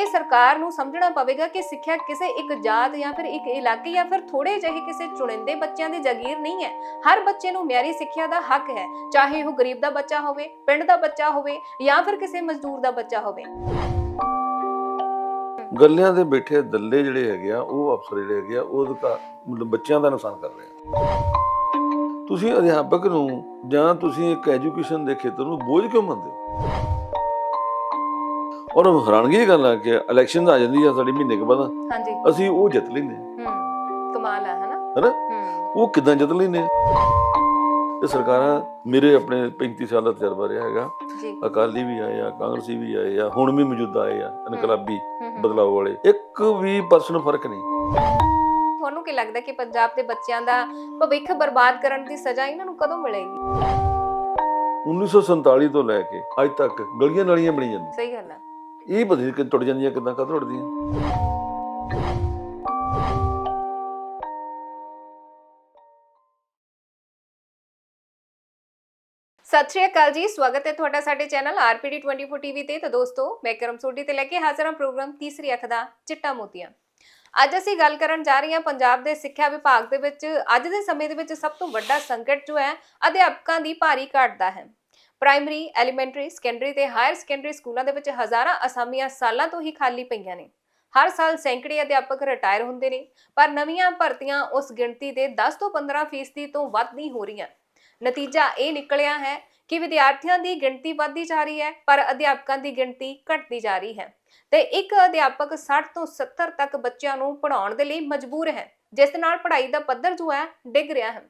ਇਹ ਸਰਕਾਰ ਨੂੰ ਸਮਝਣਾ ਪਵੇਗਾ ਕਿ ਸਿੱਖਿਆ ਕਿਸੇ ਇੱਕ ਜਾਤ ਜਾਂ ਫਿਰ ਇੱਕ ਇਲਾਕੇ ਜਾਂ ਫਿਰ ਥੋੜੇ ਜਿਹੇ ਕਿਸੇ ਚੁਣਿੰਦੇ ਬੱਚਿਆਂ ਦੀ ਜਾਗੀਰ ਨਹੀਂ ਹੈ। ਹਰ ਬੱਚੇ ਨੂੰ ਮਿਆਰੀ ਸਿੱਖਿਆ ਦਾ ਹੱਕ ਹੈ, ਚਾਹੇ ਉਹ ਗਰੀਬ ਦਾ ਬੱਚਾ ਹੋਵੇ, ਪਿੰਡ ਦਾ ਬੱਚਾ ਹੋਵੇ ਜਾਂ ਫਿਰ ਕਿਸੇ ਮਜ਼ਦੂਰ ਦਾ ਬੱਚਾ ਹੋਵੇ। ਗੱਲਿਆਂ ਦੇ ਬੈਠੇ ਦੱਲੇ ਜਿਹੜੇ ਹੈਗੇ ਆ, ਉਹ ਅਫਸਰ ਜਿਹੜੇ ਹੈਗੇ ਆ, ਉਹ ਅਧਿਕਾ- ਮਤਲਬ ਬੱਚਿਆਂ ਦਾ ਨੁਕਸਾਨ ਕਰ ਰਹੇ ਆ। ਤੁਸੀਂ ਅਧਿਆਪਕ ਨੂੰ ਜਾਂ ਤੁਸੀਂ ਇੱਕ ਐਜੂਕੇਸ਼ਨ ਦੇ ਖੇਤਰ ਨੂੰ ਬੋਝ ਕਿਉਂ ਮੰਨਦੇ ਹੋ? ਔਰ ਹੈਰਾਨਗੀ ਦੀ ਗੱਲ ਆ ਕਿ ਇਲੈਕਸ਼ਨ ਆ ਜਾਂਦੀ ਆ ਸਾਡੀ ਮਹੀਨੇ ਕੁ ਬਾਅਦ। ਹਾਂਜੀ। ਅਸੀਂ ਉਹ ਜਿੱਤ ਲੈਂਦੇ ਹਾਂ ਹੂੰ ਕਮਾਲ ਹੈ ਹਨਾ? ਹੈਨਾ? ਹੂੰ। ਉਹ ਕਿਦਾਂ ਜਿੱਤ ਲੈਂਦੇ ਆ? ਤੇ ਸਰਕਾਰਾਂ ਮੇਰੇ ਆਪਣੇ 35 ਸਾਲ ਦਾ ਤਜਰਬਾ ਰਿਹਾ ਹੈਗਾ। ਅਕਾਲੀ ਵੀ ਆਏ ਆ ਕਾਂਗਰਸੀ ਵੀ ਆਏ ਆ ਹੁਣ ਵੀ ਮੌਜੂਦਾ ਆਏ ਆ ਇਨਕਲਾਬੀ ਹੂੰ, ਹੂੰ। ਬਦਲਾਅ ਵਾਲੇ। ਇੱਕ ਵੀ ਪਰਸਨ ਫ਼ਰਕ ਨਹੀਂ। ਤੁਹਾਨੂੰ ਕੀ ਲੱਗਦਾ ਕਿ ਪੰਜਾਬ ਦੇ ਬੱਚਿਆਂ ਦਾ ਭਵਿੱਖ ਬਰਬਾਦ ਕਰਨ ਦੀ ਸਜ਼ਾ ਇਹਨਾਂ ਨੂੰ ਕਦੋਂ ਮਿਲੇਗੀ? 1947 ਤੋਂ ਲੈ ਕੇ ਅੱਜ ਤੱਕ ਗਲੀਆਂ ਨਾਲੀਆਂ ਬਣੀ ਜਾਂਦੀਆਂ। ਸਹੀ ਗੱਲ ਹੈ ਇਹ ਪਤਾ ਕਿ ਟੁੱਟ ਜਾਂਦੀਆਂ, ਕਿਦਾਂ ਕਦ ਟੁੱਟਦੀਆਂ। ਸਤਿ ਸ਼੍ਰੀ ਅਕਾਲ ਜੀ, ਸਵਾਗਤ ਹੈ ਤੁਹਾਡਾ ਸਾਡੇ ਚੈਨਲ ਆਰਪੀਡੀ 24 ਟੀਵੀ ਤੇ। ਤਾਂ ਦੋਸਤੋ, ਮੈਂ ਕਰਮ ਸੋਢੀ ਤੇ ਲੈ ਕੇ ਹਾਜ਼ਰ ਹਾਂ ਪ੍ਰੋਗਰਾਮ ਤੀਸਰੀ ਅੱਖ ਦਾ, ਚਿੱਟਾ ਮੋਤੀਆਂ। ਅੱਜ ਅਸੀਂ ਗੱਲ ਕਰਨ ਜਾ ਰਹੇ ਹਾਂ ਪੰਜਾਬ ਦੇ ਸਿੱਖਿਆ ਵਿਭਾਗ ਦੇ ਵਿੱਚ। ਅੱਜ ਦੇ ਸਮੇਂ ਦੇ ਵਿੱਚ ਸਭ ਤੋਂ ਵੱਡਾ ਸੰਕਟ ਜੋ ਹੈ, ਅਧਿਆਪਕਾਂ ਦੀ ਭਾਰੀ ਘਾਟ ਦਾ ਹੈ। ਪ੍ਰਾਇਮਰੀ, ਐਲੀਮੈਂਟਰੀ, ਸੈਕੰਡਰੀ ਤੇ ਹਾਇਰ ਸੈਕੰਡਰੀ ਸਕੂਲਾਂ ਦੇ ਵਿੱਚ ਹਜ਼ਾਰਾਂ ਅਸਾਮੀਆਂ ਸਾਲਾਂ ਤੋਂ ਹੀ ਖਾਲੀ ਪਈਆਂ ਨੇ। ਹਰ ਸਾਲ ਸੈਂਕੜੇ ਅਧਿਆਪਕ ਰਿਟਾਇਰ ਹੁੰਦੇ ਨੇ, ਪਰ ਨਵੀਆਂ ਭਰਤੀਆਂ ਉਸ ਗਿਣਤੀ ਦੇ 10 ਤੋਂ 15% ਫੀਸਦੀ ਤੋਂ ਵੱਧ ਨਹੀਂ ਹੋ ਰਹੀਆਂ। ਨਤੀਜਾ ਇਹ ਨਿਕਲਿਆ ਹੈ ਕਿ ਵਿਦਿਆਰਥੀਆਂ ਦੀ ਗਿਣਤੀ ਵੱਧਦੀ ਜਾ ਰਹੀ ਹੈ, ਪਰ ਅਧਿਆਪਕਾਂ ਦੀ ਗਿਣਤੀ ਘਟਦੀ ਜਾ ਰਹੀ ਹੈ ਤੇ ਇੱਕ ਅਧਿਆਪਕ 60 ਤੋਂ 70 ਤੱਕ ਬੱਚਿਆਂ ਨੂੰ ਪੜ੍ਹਾਉਣ ਦੇ ਲਈ ਮਜਬੂਰ ਹੈ। ਜਿਸ ਨਾਲ ਪੜ੍ਹਾਈ ਦਾ ਪੱਧਰ ਜੋ ਹੈ ਡਿੱਗ ਰਿਹਾ ਹੈ।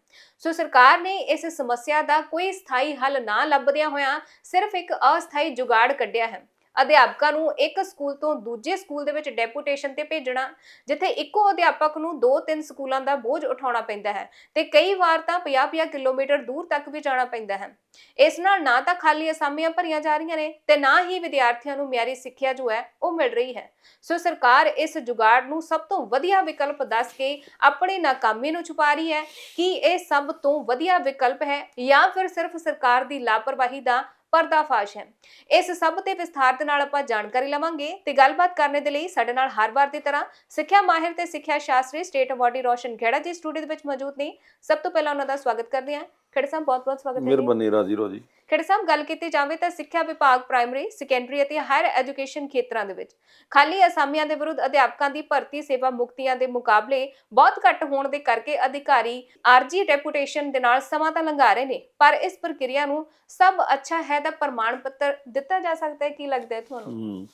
ਸੋ ਸਰਕਾਰ ਨੇ ਇਸ ਸਮੱਸਿਆ ਦਾ ਕੋਈ ਸਥਾਈ ਹੱਲ ਨਾ ਲੱਭਦਿਆਂ ਹੋਇਆਂ ਸਿਰਫ ਇੱਕ ਅਸਥਾਈ ਜੁਗਾੜ ਕੱਢਿਆ ਹੈ। ਅਧਿਆਪਕਾਂ ਨੂੰ ਇੱਕ ਸਕੂਲ ਤੋਂ ਦੂਜੇ ਸਕੂਲ ਦੇ ਵਿੱਚ ਡੈਪੂਟੇਸ਼ਨ ਤੇ ਭੇਜਣਾ, ਜਿੱਥੇ ਇੱਕੋ ਅਧਿਆਪਕ ਨੂੰ ਦੋ ਤਿੰਨ ਸਕੂਲਾਂ ਦਾ ਬੋਝ ਉਠਾਉਣਾ ਪੈਂਦਾ ਹੈ ਤੇ ਕਈ ਵਾਰ ਤਾਂ 50-50 ਕਿਲੋਮੀਟਰ ਦੂਰ ਤੱਕ ਵੀ ਜਾਣਾ ਪੈਂਦਾ ਹੈ। ਇਸ ਨਾਲ ਨਾ ਤਾਂ ਖਾਲੀ ਅਸਾਮੀਆਂ ਭਰੀਆਂ ਜਾ ਰਹੀਆਂ ਨੇ ਤੇ ਨਾ ਹੀ ਵਿਦਿਆਰਥੀਆਂ ਨੂੰ ਮਿਆਰੀ ਸਿੱਖਿਆ ਜੋ ਹੈ ਉਹ ਮਿਲ ਰਹੀ ਹੈ। ਸੋ ਸਰਕਾਰ ਇਸ ਜੁਗਾੜ ਨੂੰ ਸਭ ਤੋਂ ਵਧੀਆ ਵਿਕਲਪ ਦੱਸ ਕੇ ਆਪਣੀ ਨਾਕਾਮੀ ਨੂੰ ਛੁਪਾ ਰਹੀ ਹੈ ਕਿ ਇਹ ਸਭ ਤੋਂ ਵਧੀਆ ਵਿਕਲਪ ਹੈ ਜਾਂ ਫਿਰ ਸਿਰਫ ਸਰਕਾਰ ਦੀ ਲਾਪਰਵਾਹੀ ਦਾ ਪਰਦਾਫਾਸ਼ ਹੈ। ਇਸ ਸਭ ਤੇ ਵਿਸਥਾਰ ਦੇ ਨਾਲ ਆਪਾਂ ਜਾਣਕਾਰੀ ਲਵਾਂਗੇ ਤੇ ਗੱਲਬਾਤ ਕਰਨ ਦੇ ਲਈ ਸਾਡੇ ਨਾਲ ਹਰ ਵਾਰ ਦੀ ਤਰ੍ਹਾਂ ਸਿੱਖਿਆ ਮਾਹਿਰ ਤੇ ਸਿੱਖਿਆ ਸ਼ਾਸਤਰੀ ਸਟੇਟ ਅਵਾਰਡੀ ਰੋਸ਼ਨ ਖੇੜਾ ਜੀ ਸਟੂਡੀਓ ਦੇ ਵਿੱਚ ਮੌਜੂਦ ਨੇ। ਸਭ ਤੋਂ ਪਹਿਲਾਂ ਉਹਨਾਂ ਦਾ ਸਵਾਗਤ ਕਰਦੇ ਹਾਂ। ਖੇੜਾ ਸਾਹਿਬ ਬਹੁਤ ਬਹੁਤ ਸਵਾਗਤ ਹੈ ਜੀ। ਮਿਹਰਬਾਨੀ ਰਾਜੀ ਰੋਜੀ। ਖੇੜਾ ਸਾਹਿਬ ਗੱਲ ਕੀਤੀ ਜਾਵੇ ਤਾਂ ਸਿੱਖਿਆ ਵਿਭਾਗ ਪ੍ਰਾਇਮਰੀ ਸੈਕੰਡਰੀ ਅਤੇ ਹਾਇਰ ਐਜੂਕੇਸ਼ਨ ਖੇਤਰਾਂ ਦੇ ਵਿੱਚ। ਖਾਲੀ ਅਸਾਮੀਆਂ ਦੇ ਵਿਰੁੱਧ ਅਧਿਆਪਕਾਂ ਦੀ ਭਰਤੀ ਸੇਵਾ ਮੁਕਤੀਆਂ ਦੇ ਮੁਕਾਬਲੇ ਬਹੁਤ ਘੱਟ ਹੋਣ ਦੇ ਕਰਕੇ ਅਧਿਕਾਰੀ ਆਰਜੀ ਡੈਪੂਟੇਸ਼ਨ ਦੇ ਨਾਲ ਸਮਾਂ ਤਾਂ ਲੰਘਾ ਰਹੇ ਨੇ ਪਰ ਇਸ ਪ੍ਰਕਿਰਿਆ ਨੂੰ ਸਭ ਅੱਛਾ ਹੈ ਦਾ ਪ੍ਰਮਾਣ ਪੱਤਰ ਦਿੱਤਾ ਜਾ ਸਕਦਾ ਹੈ? ਕੀ ਲੱਗਦਾ ਹੈ ਤੁਹਾਨੂੰ?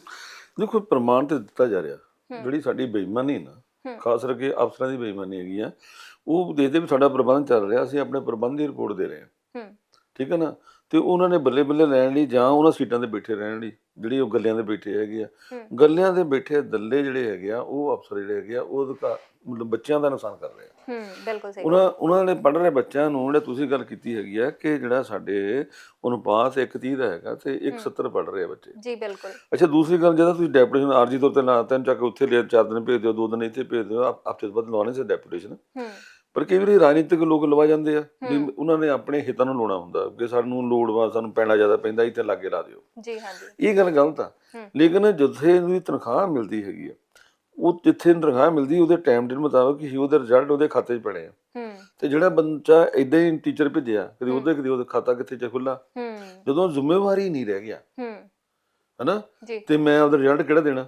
ਦੇਖੋ ਪ੍ਰਮਾਣ ਤੇ ਦਿੱਤਾ ਜਾ ਰਿਹਾ। ਜਿਹੜੀ ਸਾਡੀ ਬੇਈਮਾਨੀ ਨਾ। ਖਾਸ ਕਰਕੇ ਅਫਸਰਾਂ ਦੀ ਬੇਈਮਾਨੀ ਹੈਗੀ ਆ ਉਹ ਦੇਖਦੇ ਵੀ ਸਾਡਾ ਪ੍ਰਬੰਧ ਚੱਲ ਰਿਹਾ ਅਸੀਂ ਆਪਣੇ ਪ੍ਰਬੰਧ ਦੀ ਰਿਪੋਰਟ ਦੇ ਰਹੇ ਹਾਂ। ਠੀਕ ਹੈ ਨਾ? ਤੇ ਉਹਨਾਂ ਨੇ ਬੱਲੇ ਬੱਲੇ ਲੈਣ ਲਈ ਜਾਂ ਉਹਨਾਂ ਸੀਟਾਂ ਤੇ ਬੈਠੇ ਰਹਿਣ ਲਈ ਜਿਹੜੀ ਉਹ ਗੱਲਿਆਂ ਦੇ ਬੈਠੇ ਹੈਗੇ ਆ। ਗੱਲਿਆਂ ਦੇ ਬੈਠੇ ਦੱਲੇ ਜਿਹੜੇ ਹੈਗੇ ਆ ਉਹ ਅਫਸਰ ਜਿਹੜੇ ਹੈਗੇ ਆ ਉਹ ਮਤਲਬ ਬੱਚਿਆਂ ਦਾ ਨੁਕਸਾਨ ਕਰ ਰਹੇ ਆ। ਹੂੰ ਬਿਲਕੁਲ ਸਹੀ ਉਹਨਾਂ ਉਹਨਾਂ ਨੇ ਪੜ੍ਹ ਰਹੇ ਬੱਚਿਆਂ ਨੂੰ ਜਿਹੜੇ ਤੁਸੀਂ ਗੱਲ ਕੀਤੀ ਹੈਗੀ ਆ ਕਿ ਜਿਹੜਾ ਸਾਡੇ ਅਨੁਪਾਤ 130 ਦਾ ਹੈਗਾ ਤੇ 170 ਪੜ੍ਹ ਰਹੇ ਆ ਬੱਚੇ। ਜੀ ਬਿਲਕੁਲ। ਅੱਛਾ ਦੂਸਰੀ ਗੱਲ ਜਦੋਂ ਤੁਸੀਂ ਡੈਪੂਟੇਸ਼ਨ ਆਰਜੀ ਤੌਰ ਤੇ ਲਾਤਾ ਚੱਕ ਕੇ ਉੱਥੇ ਲਿਆ ਚਾਰ ਦਿਨ ਭੇਜ ਦਿਓ ਦੋ ਦਿਨ ਇੱਥੇ ਭੇਜ ਦਿਓ ਆਪ ਤੋਂ ਸੀ ਡੈਪੂਟੇਸ਼ਨ। ਹੂੰ। ਪਰ ਕਈ ਵਾਰੀ ਰਾਜਨੀਤਿਕ ਲੋਕ ਲਵਾ ਜਾਂਦੇ ਆ ਵੀ। ਉਹਨਾਂ ਨੇ ਆਪਣੇ ਹਿੱਤਾਂ ਨੂੰ ਲਾਉਣਾ ਹੁੰਦਾ ਕਿ ਸਾਨੂੰ ਲੋੜ ਵਾ ਸਾਨੂੰ ਪੈਣਾ ਜ਼ਿਆਦਾ ਪੈਂਦਾ ਇੱਥੇ ਲਾਗੇ ਲਾ ਦਿਓ। ਜੀ ਹਾਂਜੀ। ਇਹ ਗੱਲ ਗਲਤ ਆ। ਲੇਕਿਨ ਜਿੱਥੇ ਦੀ ਤਨਖਾਹ ਮਿਲਦੀ ਹੈਗੀ ਆ ਉਹ ਜਿੱਥੇ ਤਨਖਾਹ ਮਿਲਦੀ ਉਹਦੇ ਟਾਈਮ ਦੇ ਮੁਤਾਬਕ ਹੀ ਉਹਦੇ ਰਿਜ਼ਲਟ ਉਹਦੇ ਖਾਤੇ 'ਚ ਪੈਣੇ ਆ। ਤੇ ਜਿਹੜਾ ਬੱਚਾ ਇਦਾਂ ਹੀ ਟੀਚਰ ਭੇਜਿਆ ਕਦੀ। ਉਹਦੇ ਕਦੀ ਉਹਦਾ ਖਾਤਾ ਕਿੱਥੇ ਚ ਖੁੱਲਾ ਜਦੋਂ ਜ਼ਿੰਮੇਵਾਰੀ ਨਹੀਂ ਰਹਿ ਗਿਆ ਹਨਾ? ਤੇ ਮੈਂ ਉਹਦਾ ਰਿਜ਼ਲਟ ਕਿਹੜਾ ਦੇਣਾ?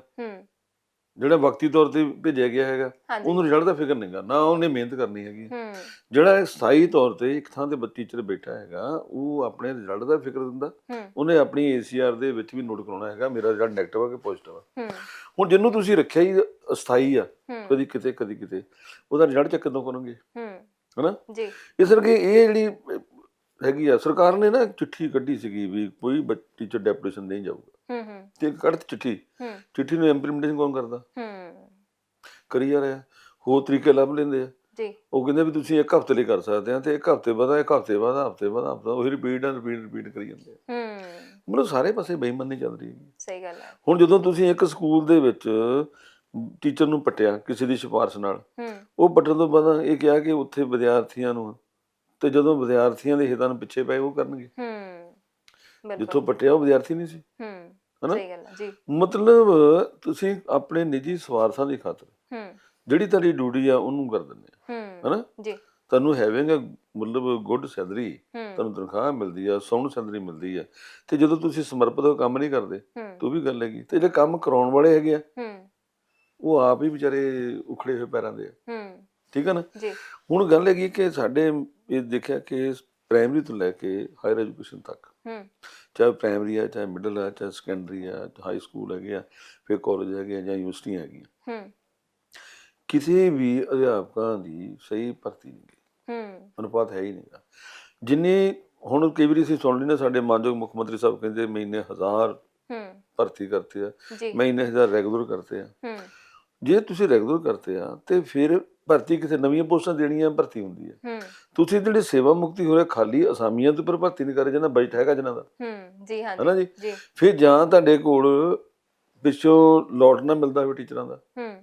ਜਿਹੜਾ ਵਕਤੀ ਤੌਰ ਤੇ ਭੇਜਿਆ ਗਿਆ ਹੈਗਾ ਹਾਂਜੀ। ਉਹਨੂੰ ਰਿਜ਼ਲਟ ਦਾ ਫਿਕਰ ਨਹੀਂ ਕਰਨਾ ਉਹਨੇ ਮਿਹਨਤ ਕਰਨੀ ਹੈਗੀ। ਹੂੰ। ਜਿਹੜਾ ਸਥਾਈ ਤੌਰ ਤੇ ਇੱਕ ਥਾਂ ਤੇ ਟੀਚਰ ਬੈਠਾ ਹੈਗਾ ਉਹ ਆਪਣੇ ਰਿਜ਼ਲਟ ਦਾ ਫਿਕਰ ਦਿੰਦਾ। ਹੂੰ। ਉਹਨੇ ਆਪਣੀ ਏਸੀਆਰ ਦੇ ਵਿੱਚ ਵੀ ਨੋਟ ਕਰਾਉਣਾ ਹੈਗਾ ਮੇਰਾ ਰਿਜ਼ਲਟ ਨੈਗੇਟਿਵ ਆ ਕਿ ਪੋਜ਼ਿਟਿਵ ਆ। ਹੂੰ। ਹੁਣ ਜਿਹਨੂੰ ਤੁਸੀਂ ਰੱਖਿਆ ਹੀ ਅਸਥਾਈ ਆ ਹੂੰ। ਕਦੀ ਕਿਤੇ ਕਦੀ ਕਿਤੇ ਉਹਦਾ ਰਿਜ਼ਲਟ ਚੈੱਕ ਕਦੋਂ ਕਰੋਗੇ ਹੂੰ। ਹਨਾ? ਜੀ। ਇਸ ਕਰਕੇ ਇਹ ਜਿਹੜੀ ਹੈਗੀ ਆ। ਸਰਕਾਰ ਨੇ ਨਾ ਇੱਕ ਚਿੱਠੀ ਕੱਢੀ ਸੀਗੀ ਵੀ ਕੋਈ ਟੀਚਰ ਡੈਪੂਟੇਸ਼ਨ ਨਹੀਂ ਜਾਊਗਾ। ਹੂੰ ਹੂੰ। ਤੇ ਕੱਢ ਚਿੱਠੀ। ਹੂੰ। ਚਿੱਠੀ ਨੂੰ ਇੰਪਲੀਮੈਂਟੇਸ਼ਨ ਕੌਣ ਕਰਦਾ? ਹੂੰ। ਕਰੀ ਜਾ ਰਿਹਾ। ਹੋਰ ਤਰੀਕੇ ਲੱਭ ਲੈਂਦੇ ਆ। ਜੀ। ਉਹ ਕਹਿੰਦੇ ਵੀ ਤੁਸੀਂ ਇੱਕ ਹਫ਼ਤੇ ਲਈ ਕਰ ਸਕਦੇ ਆ ਤੇ ਇੱਕ ਹਫ਼ਤੇ ਬਾਅਦ ਇੱਕ ਹਫ਼ਤੇ ਬਾਅਦ ਹਫ਼ਤੇ ਬਾਅਦ ਹਫ਼ਤਾ ਉਹੀ ਰਿਪੀਟ ਐਂਡ ਰਿਪੀਟ ਰਿਪੀਟ ਕਰੀ ਜਾਂਦੇ ਆ। ਹੂੰ। ਮਤਲਬ ਸਾਰੇ ਪਾਸੇ ਬੇਈਮਾਨੀ ਚੱਲ ਰਹੀ ਹੈ ਸਹੀ ਗੱਲ ਹੈ ਹੁਣ ਜਦੋਂ ਤੁਸੀਂ ਇੱਕ ਸਕੂਲ ਦੇ ਵਿੱਚ ਟੀਚਰ ਨੂੰ ਪਟਿਆ ਕਿਸੇ ਦੀ ਸਿਫਾਰਿਸ਼ ਨਾਲ ਹੂੰ। ਉਹ ਪੱਟਣ ਤੋਂ ਬਾਅਦ ਇਹ ਕਿਹਾ ਕਿ ਉੱਥੇ ਵਿਦਿਆਰਥੀਆਂ ਨੂੰ ਤੇ ਜਦੋਂ ਵਿਦਿਆਰਥੀਆਂ ਦੇ ਹਿੱਤਾਂ ਨੂੰ ਪਿੱਛੇ ਪਏ ਉਹ ਕਰਨਗੇ। ਹੂੰ ਜਿੱਥੋਂ ਪਟਿਆ ਉਹ ਵਿਦਿਆਰਥੀ ਨਹੀਂ ਸੀ। ਹੂੰ ਹਨਾ? ਸਹੀ ਗੱਲ ਹੈ ਜੀ। ਮਤਲਬ ਤੁਸੀਂ ਆਪਣੇ ਨਿੱਜੀ ਸਵਾਰਥਾਂ ਦੀ ਖਾਤਰ ਹੂੰ। ਜਿਹੜੀ ਤੁਹਾਡੀ ਡਿਊਟੀ ਆ ਉਹਨੂੰ ਕਰ ਦਿੰਦੇ ਆ। ਹੂੰ ਹਨਾ? ਜੀ। ਤੁਹਾਨੂੰ ਹੈਵਿੰਗ ਮਤਲਬ ਗੁੱਡ ਸੈਲਰੀ ਤੁਹਾਨੂੰ ਤਨਖਾਹ ਮਿਲਦੀ ਆ ਸਾਊਂਡ ਸੈਲਰੀ ਮਿਲਦੀ ਆ ਤੇ ਜਦੋਂ ਤੁਸੀਂ ਸਮਰਪਿਤ ਹੋ ਕੰਮ ਨਹੀਂ ਕਰਦੇ ਤਾਂ ਵੀ ਗੱਲ ਹੈਗੀ ਤੇ ਜਿਹੜੇ ਕੰਮ ਕਰਾਉਣ ਵਾਲੇ ਹੈਗੇ ਆ ਹੂੰ। ਉਹ ਆਪ ਹੀ ਵਿਚਾਰੇ ਉਖੜੇ ਹੋਏ ਪੈਰਾਂ ਦੇ ਆ। ਹੂੰ। ਠੀਕ ਹੈ ਨਾ? ਜੀ। ਹੁਣ ਗੱਲ ਹੈਗੀ ਕਿ ਸਾਡੇ ਇਹ ਦੇਖਿਆ ਕਿ ਪ੍ਰਾਇਮਰੀ ਤੋਂ ਲੈ ਕੇ ਹਾਇਰ ਐਜੂਕੇਸ਼ਨ ਤੱਕ ਹੂੰ। ਚਾਹੇ ਪ੍ਰਾਇਮਰੀ ਆ ਚਾਹੇ ਮਿਡਲ ਆ ਚਾਹੇ ਸੈਕੰਡਰੀ ਆ ਹਾਈ ਸਕੂਲ ਹੈਗੇ ਆ ਫਿਰ ਕਾਲਜ ਹੈਗੇ ਆ ਜਾਂ ਯੂਨੀਵਰਸਿਟੀਆਂ ਹੈਗੀਆਂ। ਹੂੰ। ਕਿਸੇ ਵੀ ਅਧਿਆਪਕਾਂ ਦੀ ਸਹੀ ਭਰਤੀ ਨਹੀਂ ਗੀ। ਹੂੰ। ਅਨੁਪਾਤ ਹੈ ਹੀ ਨਹੀਂਗਾ ਜਿੰਨੀ ਹੁਣ ਕਈ ਵਾਰੀ ਅਸੀਂ ਸੁਣ ਨਾ ਸਾਡੇ ਮਾਨਯੋਗ ਮੁੱਖ ਮੰਤਰੀ ਸਾਹਿਬ ਕਹਿੰਦੇ ਮਹੀਨੇ ਹਜ਼ਾਰ ਹੂੰ। ਭਰਤੀ ਕਰਤੇ ਆ ਮਹੀਨੇ ਹਜ਼ਾਰ ਰੈਗੂਲਰ ਕਰਤੇ ਆ। ਹੂੰ। ਜੇ ਤੁਸੀਂ ਰੈਗੂਲਰ ਕਰਤੇ ਆ ਤੇ ਫਿਰ ਭਰਤੀ ਕਿਸੇ ਨਵੀਆਂ ਪੋਸਟਾਂ ਦੇਣੀਆਂ ਭਰਤੀ ਹੁੰਦੀ ਹੈ। ਤੁਸੀਂ ਜਿਹੜੇ ਸੇਵਾ ਮੁਕਤੀ ਹੋ ਰਿਹਾ ਖਾਲੀ ਅਸਾਮੀਆਂ ਦੇ ਉੱਪਰ ਭਰਤੀ ਨਹੀਂ ਕਰ ਜਿਹਨਾਂ ਬਜਟ ਹੈਗਾ ਜਿਹਨਾਂ ਦਾ। ਹੂੰ ਜੀ ਹਾਂ ਹੈਨਾ ਜੀ? ਜੀ। ਫਿਰ ਜਾਂ ਤੁਹਾਡੇ ਕੋਲ ਪਿੱਛੋਂ ਲੋਟ ਨਾ ਮਿਲਦਾ ਹੋਵੇ ਟੀਚਰਾਂ ਦਾ। ਹੂੰ।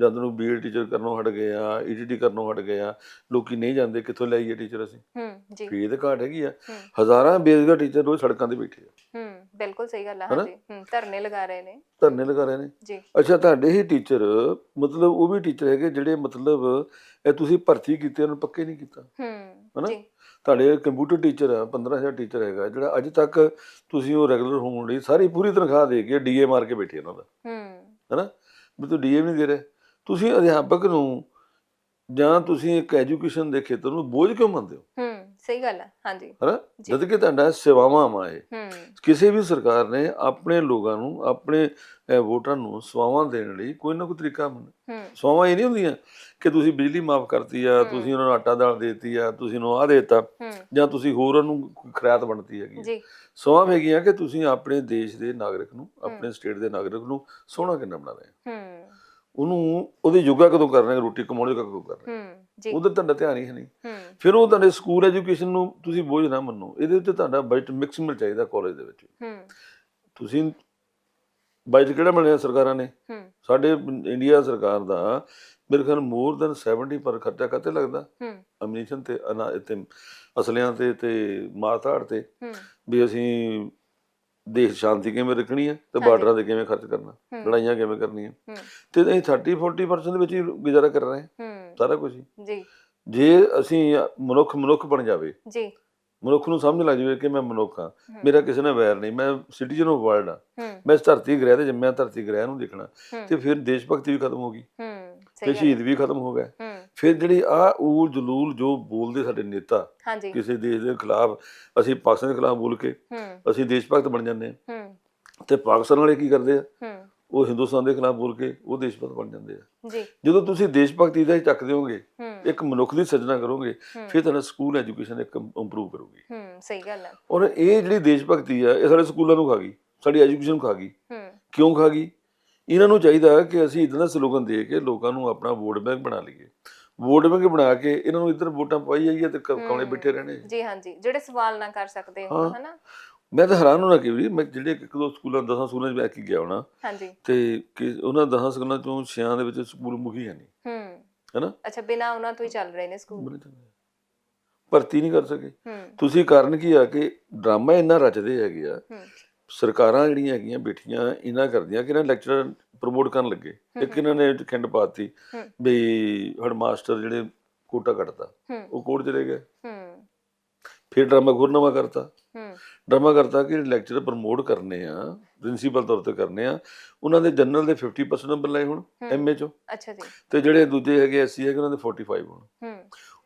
ਜਦ ਨੂੰ ਬੀਐਡ ਟੀਚਰ ਕਰਨੋਂ ਹਟ ਗਏ ਆ ਈਟੀਟੀ ਕਰਨੋਂ ਹਟ ਗਏ ਆ ਲੋਕੀ ਨਹੀਂ ਜਾਂਦੇ ਕਿੱਥੋਂ ਲਿਆਈਏ ਟੀਚਰ ਅਸੀਂ। ਹੂੰ ਜੀ। ਫੀਸ ਘਾਟ ਹੈਗੀ ਆ। ਹਜ਼ਾਰਾਂ ਬੇਰੁਜ਼ਗਾਰ ਟੀਚਰ ਰੋਜ਼ ਸੜਕਾਂ ਤੇ ਬੈਠੇ ਆ। ਹੂੰ ਬਿਲਕੁਲ ਸਹੀ ਗੱਲ ਹੈ ਹਨਾ? ਹਾਂਜੀ। ਹੂੰ ਧਰਨੇ ਲਗਾ ਰਹੇ ਨੇ। ਧਰਨੇ ਲਗਾ ਰਹੇ ਨੇ। ਜੀ। ਅੱਛਾ ਤੁਹਾਡੇ ਹੀ ਟੀਚਰ ਮਤਲਬ ਉਹ ਵੀ ਟੀਚਰ ਹੈਗੇ ਜਿਹੜੇ ਮਤਲਬ ਇਹ ਤੁਸੀਂ ਭਰਤੀ ਕੀਤੇ ਉਹਨੂੰ ਪੱਕੇ ਨਹੀਂ ਕੀਤਾ। ਹੂੰ ਹਨਾ? ਜੀ। ਤੁਹਾਡੇ ਕੰਪਿਊਟਰ ਟੀਚਰ ਆ 15000 ਟੀਚਰ ਹੈਗਾ ਜਿਹੜਾ ਅੱਜ ਤੱਕ ਤੁਸੀਂ ਉਹ ਰੈਗੂਲਰ ਹੋਣ ਲਈ ਸਾਰੀ ਪੂਰੀ ਤਨਖਾਹ ਦੇ ਕੇ ਡੀਏ ਮਾਰ ਕੇ ਬੈਠੇ ਉਹਨਾਂ ਦਾ। ਹੂੰ। ਹੈਨਾ? ਵੀ ਤੂੰ ਡੀਏ ਨਹੀਂ ਦੇ ਰਹੇ। ਤੁਸੀਂ ਅਧਿਆਪਕ ਨੂੰ ਜਾਂ ਤੁਸੀਂ ਇੱਕ ਐਜੂਕੇਸ਼ਨ ਦੇ ਖੇਤਰ ਨੂੰ ਬੋਝ ਕਿਉਂ ਮੰਨਦੇ ਹੋ? ਹੂੰ ਸਹੀ ਗੱਲ ਹੈ ਹਾਂਜੀ। ਹੈਨਾ। ਜਦ ਕਿ ਤੁਹਾਡਾ ਸੇਵਾਵਾਂ ਹੂੰ। ਕਿਸੇ ਵੀ ਸਰਕਾਰ ਨੇ ਆਪਣੇ ਲੋਕਾਂ ਨੂੰ ਆਪਣੇ ਵੋਟਰਾਂ ਨੂੰ ਸੇਵਾਵਾਂ ਦੇਣ ਲਈ ਕੋਈ ਨਾ ਕੋਈ ਤਰੀਕਾ ਮੰਨ ਸੇਵਾਵਾਂ ਇਹ ਨਹੀਂ ਹੁੰਦੀਆਂ ਕਿ ਤੁਸੀਂ ਬਿਜਲੀ ਮਾਫ ਕਰਤੀ ਆ। ਤੁਸੀਂ ਉਹਨਾਂ ਨੂੰ ਆਟਾ ਦਾਲ ਦੇਤੀ ਆ ਤੁਸੀਂ ਉਹਨੂੰ ਆਹ ਦੇਤਾ ਜਾਂ ਤੁਸੀਂ ਹੋਰ ਉਹਨੂੰ ਕੋਈ ਖਰਾਤ ਬਣਤੀ ਹੈਗੀ ਜੀ। ਸੇਵਾਵਾਂ ਹੈਗੀਆਂ ਕਿ ਤੁਸੀਂ ਆਪਣੇ ਦੇਸ਼ ਦੇ ਨਾਗਰਿਕ ਨੂੰ ਆਪਣੇ ਸਟੇਟ ਦੇ ਨਾਗਰਿਕ ਨੂੰ ਸੋਹਣਾ ਕਿੰਨਾ ਬਣਾ ਰਹੇ ਹੋ। ਹੂੰ। ਉਹਨੂੰ ਉਹਦੀ ਯੋਗਾ ਕਦੋਂ ਕਰ ਰਹੇ ਹੋ? ਰੋਟੀ ਕਮਾਉਣ ਜੋਗਾ ਕਦੋਂ ਕਰ ਰਹੇ ਹੂੰ? ਜੀ। ਉਹਦਾ ਤੁਹਾਡਾ ਧਿਆਨ ਹੀ ਹੈ ਨਹੀਂ। ਫਿਰ ਉਹ ਤੁਹਾਡੇ ਸਕੂਲ ਐਜੂਕੇਸ਼ਨ ਨੂੰ ਤੁਸੀਂ ਬੋਝ ਨਾ ਮੰਨੋ। ਇਹਦੇ ਉੱਤੇ ਤੁਹਾਡਾ ਬਜਟ ਮਿਕਸ ਮਿਲ ਚਾਹੀਦਾ ਕਾਲਜ ਦੇ ਵਿੱਚ। ਹੂੰ। ਤੁਸੀਂ ਬਜਟ ਕਿਹੜਾ ਬਣਿਆ ਸਰਕਾਰਾਂ ਨੇ? ਹੂੰ। ਸਾਡੇ ਇੰਡੀਆ ਸਰਕਾਰ ਦਾ ਮੇਰੇ ਖਿਆਲ ਮੋਰ ਦਨ 70 ਪਰ ਖਰਚਾ ਕਾਤੇ ਲੱਗਦਾ? ਹੂੰ। ਅਮਨੀਸ਼ਨ ਤੇ ਅਸਲਿਆਂ ਤੇ ਤੇ ਮਾਰਤਾੜ ਤੇ ਹੂੰ। ਵੀ ਅਸੀਂ ਦੇਸ਼ ਸ਼ਾਂਤੀ ਕਿਵੇਂ ਰੱਖਣੀ ਹੈ ਤੇ। ਬਾਰਡਰਾਂ ਤੇ ਕਿਵੇਂ ਖਰਚ ਕਰਨਾ ਲੜਾਈਆਂ ਕਿਵੇਂ ਕਰਨੀਆਂ। ਤੇ ਅਸੀਂ 30 40% ਦੇ ਵਿੱਚ ਹੀ ਗੁਜ਼ਾਰਾ ਕਰ ਰਹੇ ਹਾਂ। ਸਾਰਾ ਕੁਝ ਜੀ। ਜੇ ਅਸੀਂ ਮਨੁੱਖ ਮਨੁੱਖ ਬਣ ਜਾਵੇ ਜੀ। ਮਨੁੱਖ ਨੂੰ ਸਮਝ ਲੱਗ ਜਾਵੇ ਕਿ ਮੈਂ ਮਨੁੱਖ ਹਾਂ। ਮੇਰਾ ਕਿਸੇ ਨਾਲ ਵੈਰ ਨਹੀਂ ਮੈਂ ਸਿਟੀਜ਼ਨ ਆਫ ਵਰਲਡ ਹਾਂ। ਮੈਂ ਇਸ ਧਰਤੀ ਗ੍ਰਹਿ ਤੇ ਜੰਮਿਆ ਧਰਤੀ ਗ੍ਰਹਿ ਨੂੰ ਦੇਖਣਾ। ਤੇ ਫਿਰ ਦੇਸ਼ ਭਗਤੀ ਵੀ ਖਤਮ ਹੋ ਗਈ। ਹੂੰ ਤੇ ਸ਼ਹੀਦ ਵੀ ਖਤਮ ਹੋ ਗਏ ਹੂੰ। ਫਿਰ ਜਿਹੜੀ ਆ ਊਲ ਜਲੂਲ ਜੋ ਬੋਲਦੇ ਸਾਡੇ ਨੇਤਾ ਹਾਂਜੀ। ਕਿਸੇ ਦੇਸ਼ ਦੇ ਖਿਲਾਫ ਅਸੀਂ ਪਾਕਿਸਤਾਨ ਦੇ ਖਿਲਾਫ ਬੋਲ ਕੇ ਅਸੀਂ ਦੇਸ਼ ਭਗਤ ਬਣ ਜਾਂਦੇ ਹਾਂ। ਤੇ ਪਾਕਿਸਤਾਨ ਵਾਲੇ ਕੀ ਕਰਦੇ ਆ? ਉਹ ਹਿੰਦੁਸਤਾਨ ਦੇ ਖਿਲਾਫ ਬੋਲ ਕੇ ਉਹ ਦੇਸ਼ ਭਗਤ ਬਣ ਜਾਂਦੇ ਆ। ਜੀ। ਜਦੋਂ ਤੁਸੀਂ ਦੇਸ਼ ਭਗਤੀ ਦਾ ਹੀ ਚੱਕ ਦਿਓਗੇ ਇੱਕ ਮਨੁੱਖ ਦੀ ਸਿਰਜਣਾ ਕਰੋਗੇ ਫਿਰ ਤੁਹਾਡਾ ਸਕੂਲ ਐਜੂਕੇਸ਼ਨ ਇੱਕ ਇੰਪਰੂਵ ਕਰੂਗੀ। ਹੂੰ ਸਹੀ ਗੱਲ ਹੈ ਔਰ ਇਹ ਜਿਹੜੀ ਦੇਸ਼ ਭਗਤੀ ਆ ਇਹ ਸਾਡੇ ਸਕੂਲਾਂ ਨੂੰ ਖਾ ਗਈ ਸਾਡੀ ਐਜੂਕੇਸ਼ਨ ਨੂੰ ਖਾ ਗਈ। ਹੂੰ। ਕਿਉਂ ਖਾ ਗਈ? ਇਹਨਾਂ ਨੂੰ ਚਾਹੀਦਾ ਕਿ ਅਸੀਂ ਇਦਾਂ ਦਾ ਸਲੋਗਨ ਦੇ ਕੇ ਲੋਕਾਂ ਨੂੰ ਆਪਣਾ ਵੋਟ ਬੈਂਕ ਬਣਾ ਲਈਏ। ਵੋਟ ਬੈਂਕ ਬਣਾ ਕੇ ਇਹਨਾਂ ਨੂੰ ਇੱਧਰ ਵੋਟਾਂ ਪਾਈ ਜਾਈਏ ਤੇ ਕ- ਕਮਲੇ ਹੂੰ। ਬੈਠੇ ਰਹਿਣੇ। ਜੀ ਹਾਂਜੀ ਜਿਹੜੇ ਸਵਾਲ ਨਾ ਕਰ ਸਕਦੇ ਹੋ। ਹਨਾ? ਮੈਂ ਤਾਂ ਹੈਰਾਨ ਹੋਣਾ ਕਿ ਵੀ ਮੈਂ ਜਿਹੜੇ ਇੱਕ ਦੋ ਸਕੂਲਾਂ ਦਸਾਂ ਸਕੂਲਾਂ 'ਚ ਬੈ ਕੇ ਗਿਆ ਹੋਣਾ ਹਾਂਜੀ। ਤੇ ਕਿ ਉਹਨਾਂ ਦਸਾਂ ਸਕੂਲਾਂ ਚੋਂ ਛਿਆਂ ਦੇ ਵਿੱਚ ਸਕੂਲ ਮੁਖੀ ਹੈ ਨਹੀਂ। ਹੂੰ। ਹੈਨਾ? ਅੱਛਾ ਬਿਨਾ ਉਹਨਾਂ ਤੋਂ ਹੀ ਚੱਲ ਰਹੇ ਨੇ ਸਕੂਲ। ਭਰਤੀ ਨਹੀਂ ਕਰ ਸਕੇ। ਤੁਸੀਂ ਕਾਰਨ ਕੀ ਆ ਕਿ ਡਰਾਮਾ ਇੰਨਾ ਰਚਦੇ ਹੈਗੇ ਆ ਸਰਕਾਰਾਂ ਜਿਹੜੀਆਂ ਹੈਗੀਆਂ ਬੈਠੀਆਂ ਇਹਨਾਂ ਕਰਦੀਆਂ ਕਿ ਇਹਨਾਂ ਲੈਕਚਰ ਪ੍ਰਮੋਟ ਕਰਨ ਲੱਗੇ। ਇੱਕ ਇਹਨਾਂ ਨੇ ਖਿੰਡ ਪਾਤੀ। ਵੀ ਹੈਡਮਾਸਟਰ ਜਿਹੜੇ ਕੋਟਾ ਕੱਟਦਾ ਉਹ ਕੋਟ ਚਲੇ ਗਏ। ਫਿਰ ਡਰਾਮਾ ਹੋਰ ਨਵਾਂ ਕਰਤਾ ਡਰਾਮਾ ਕਰਤਾ ਕਿ ਲੈਕਚਰ ਪ੍ਰਮੋਟ ਕਰਨੇ ਆ ਪ੍ਰਿੰਸੀਪਲ ਤੌਰ ਤੇ ਕਰਨੇ ਆ ਉਹਨਾਂ ਦੇ ਜਨਰਲ ਦੇ 50% ਨੰਬਰ ਲਏ ਹੁਣ। ਐਮਏ ਚੋਂ। ਅੱਛਾ ਜੀ। ਤੇ ਜਿਹੜੇ ਦੂਜੇ ਹੈਗੇ ਐਸਸੀ ਹੈਗੇ ਉਹਨਾਂ ਦੇ 45 ਹੁਣ।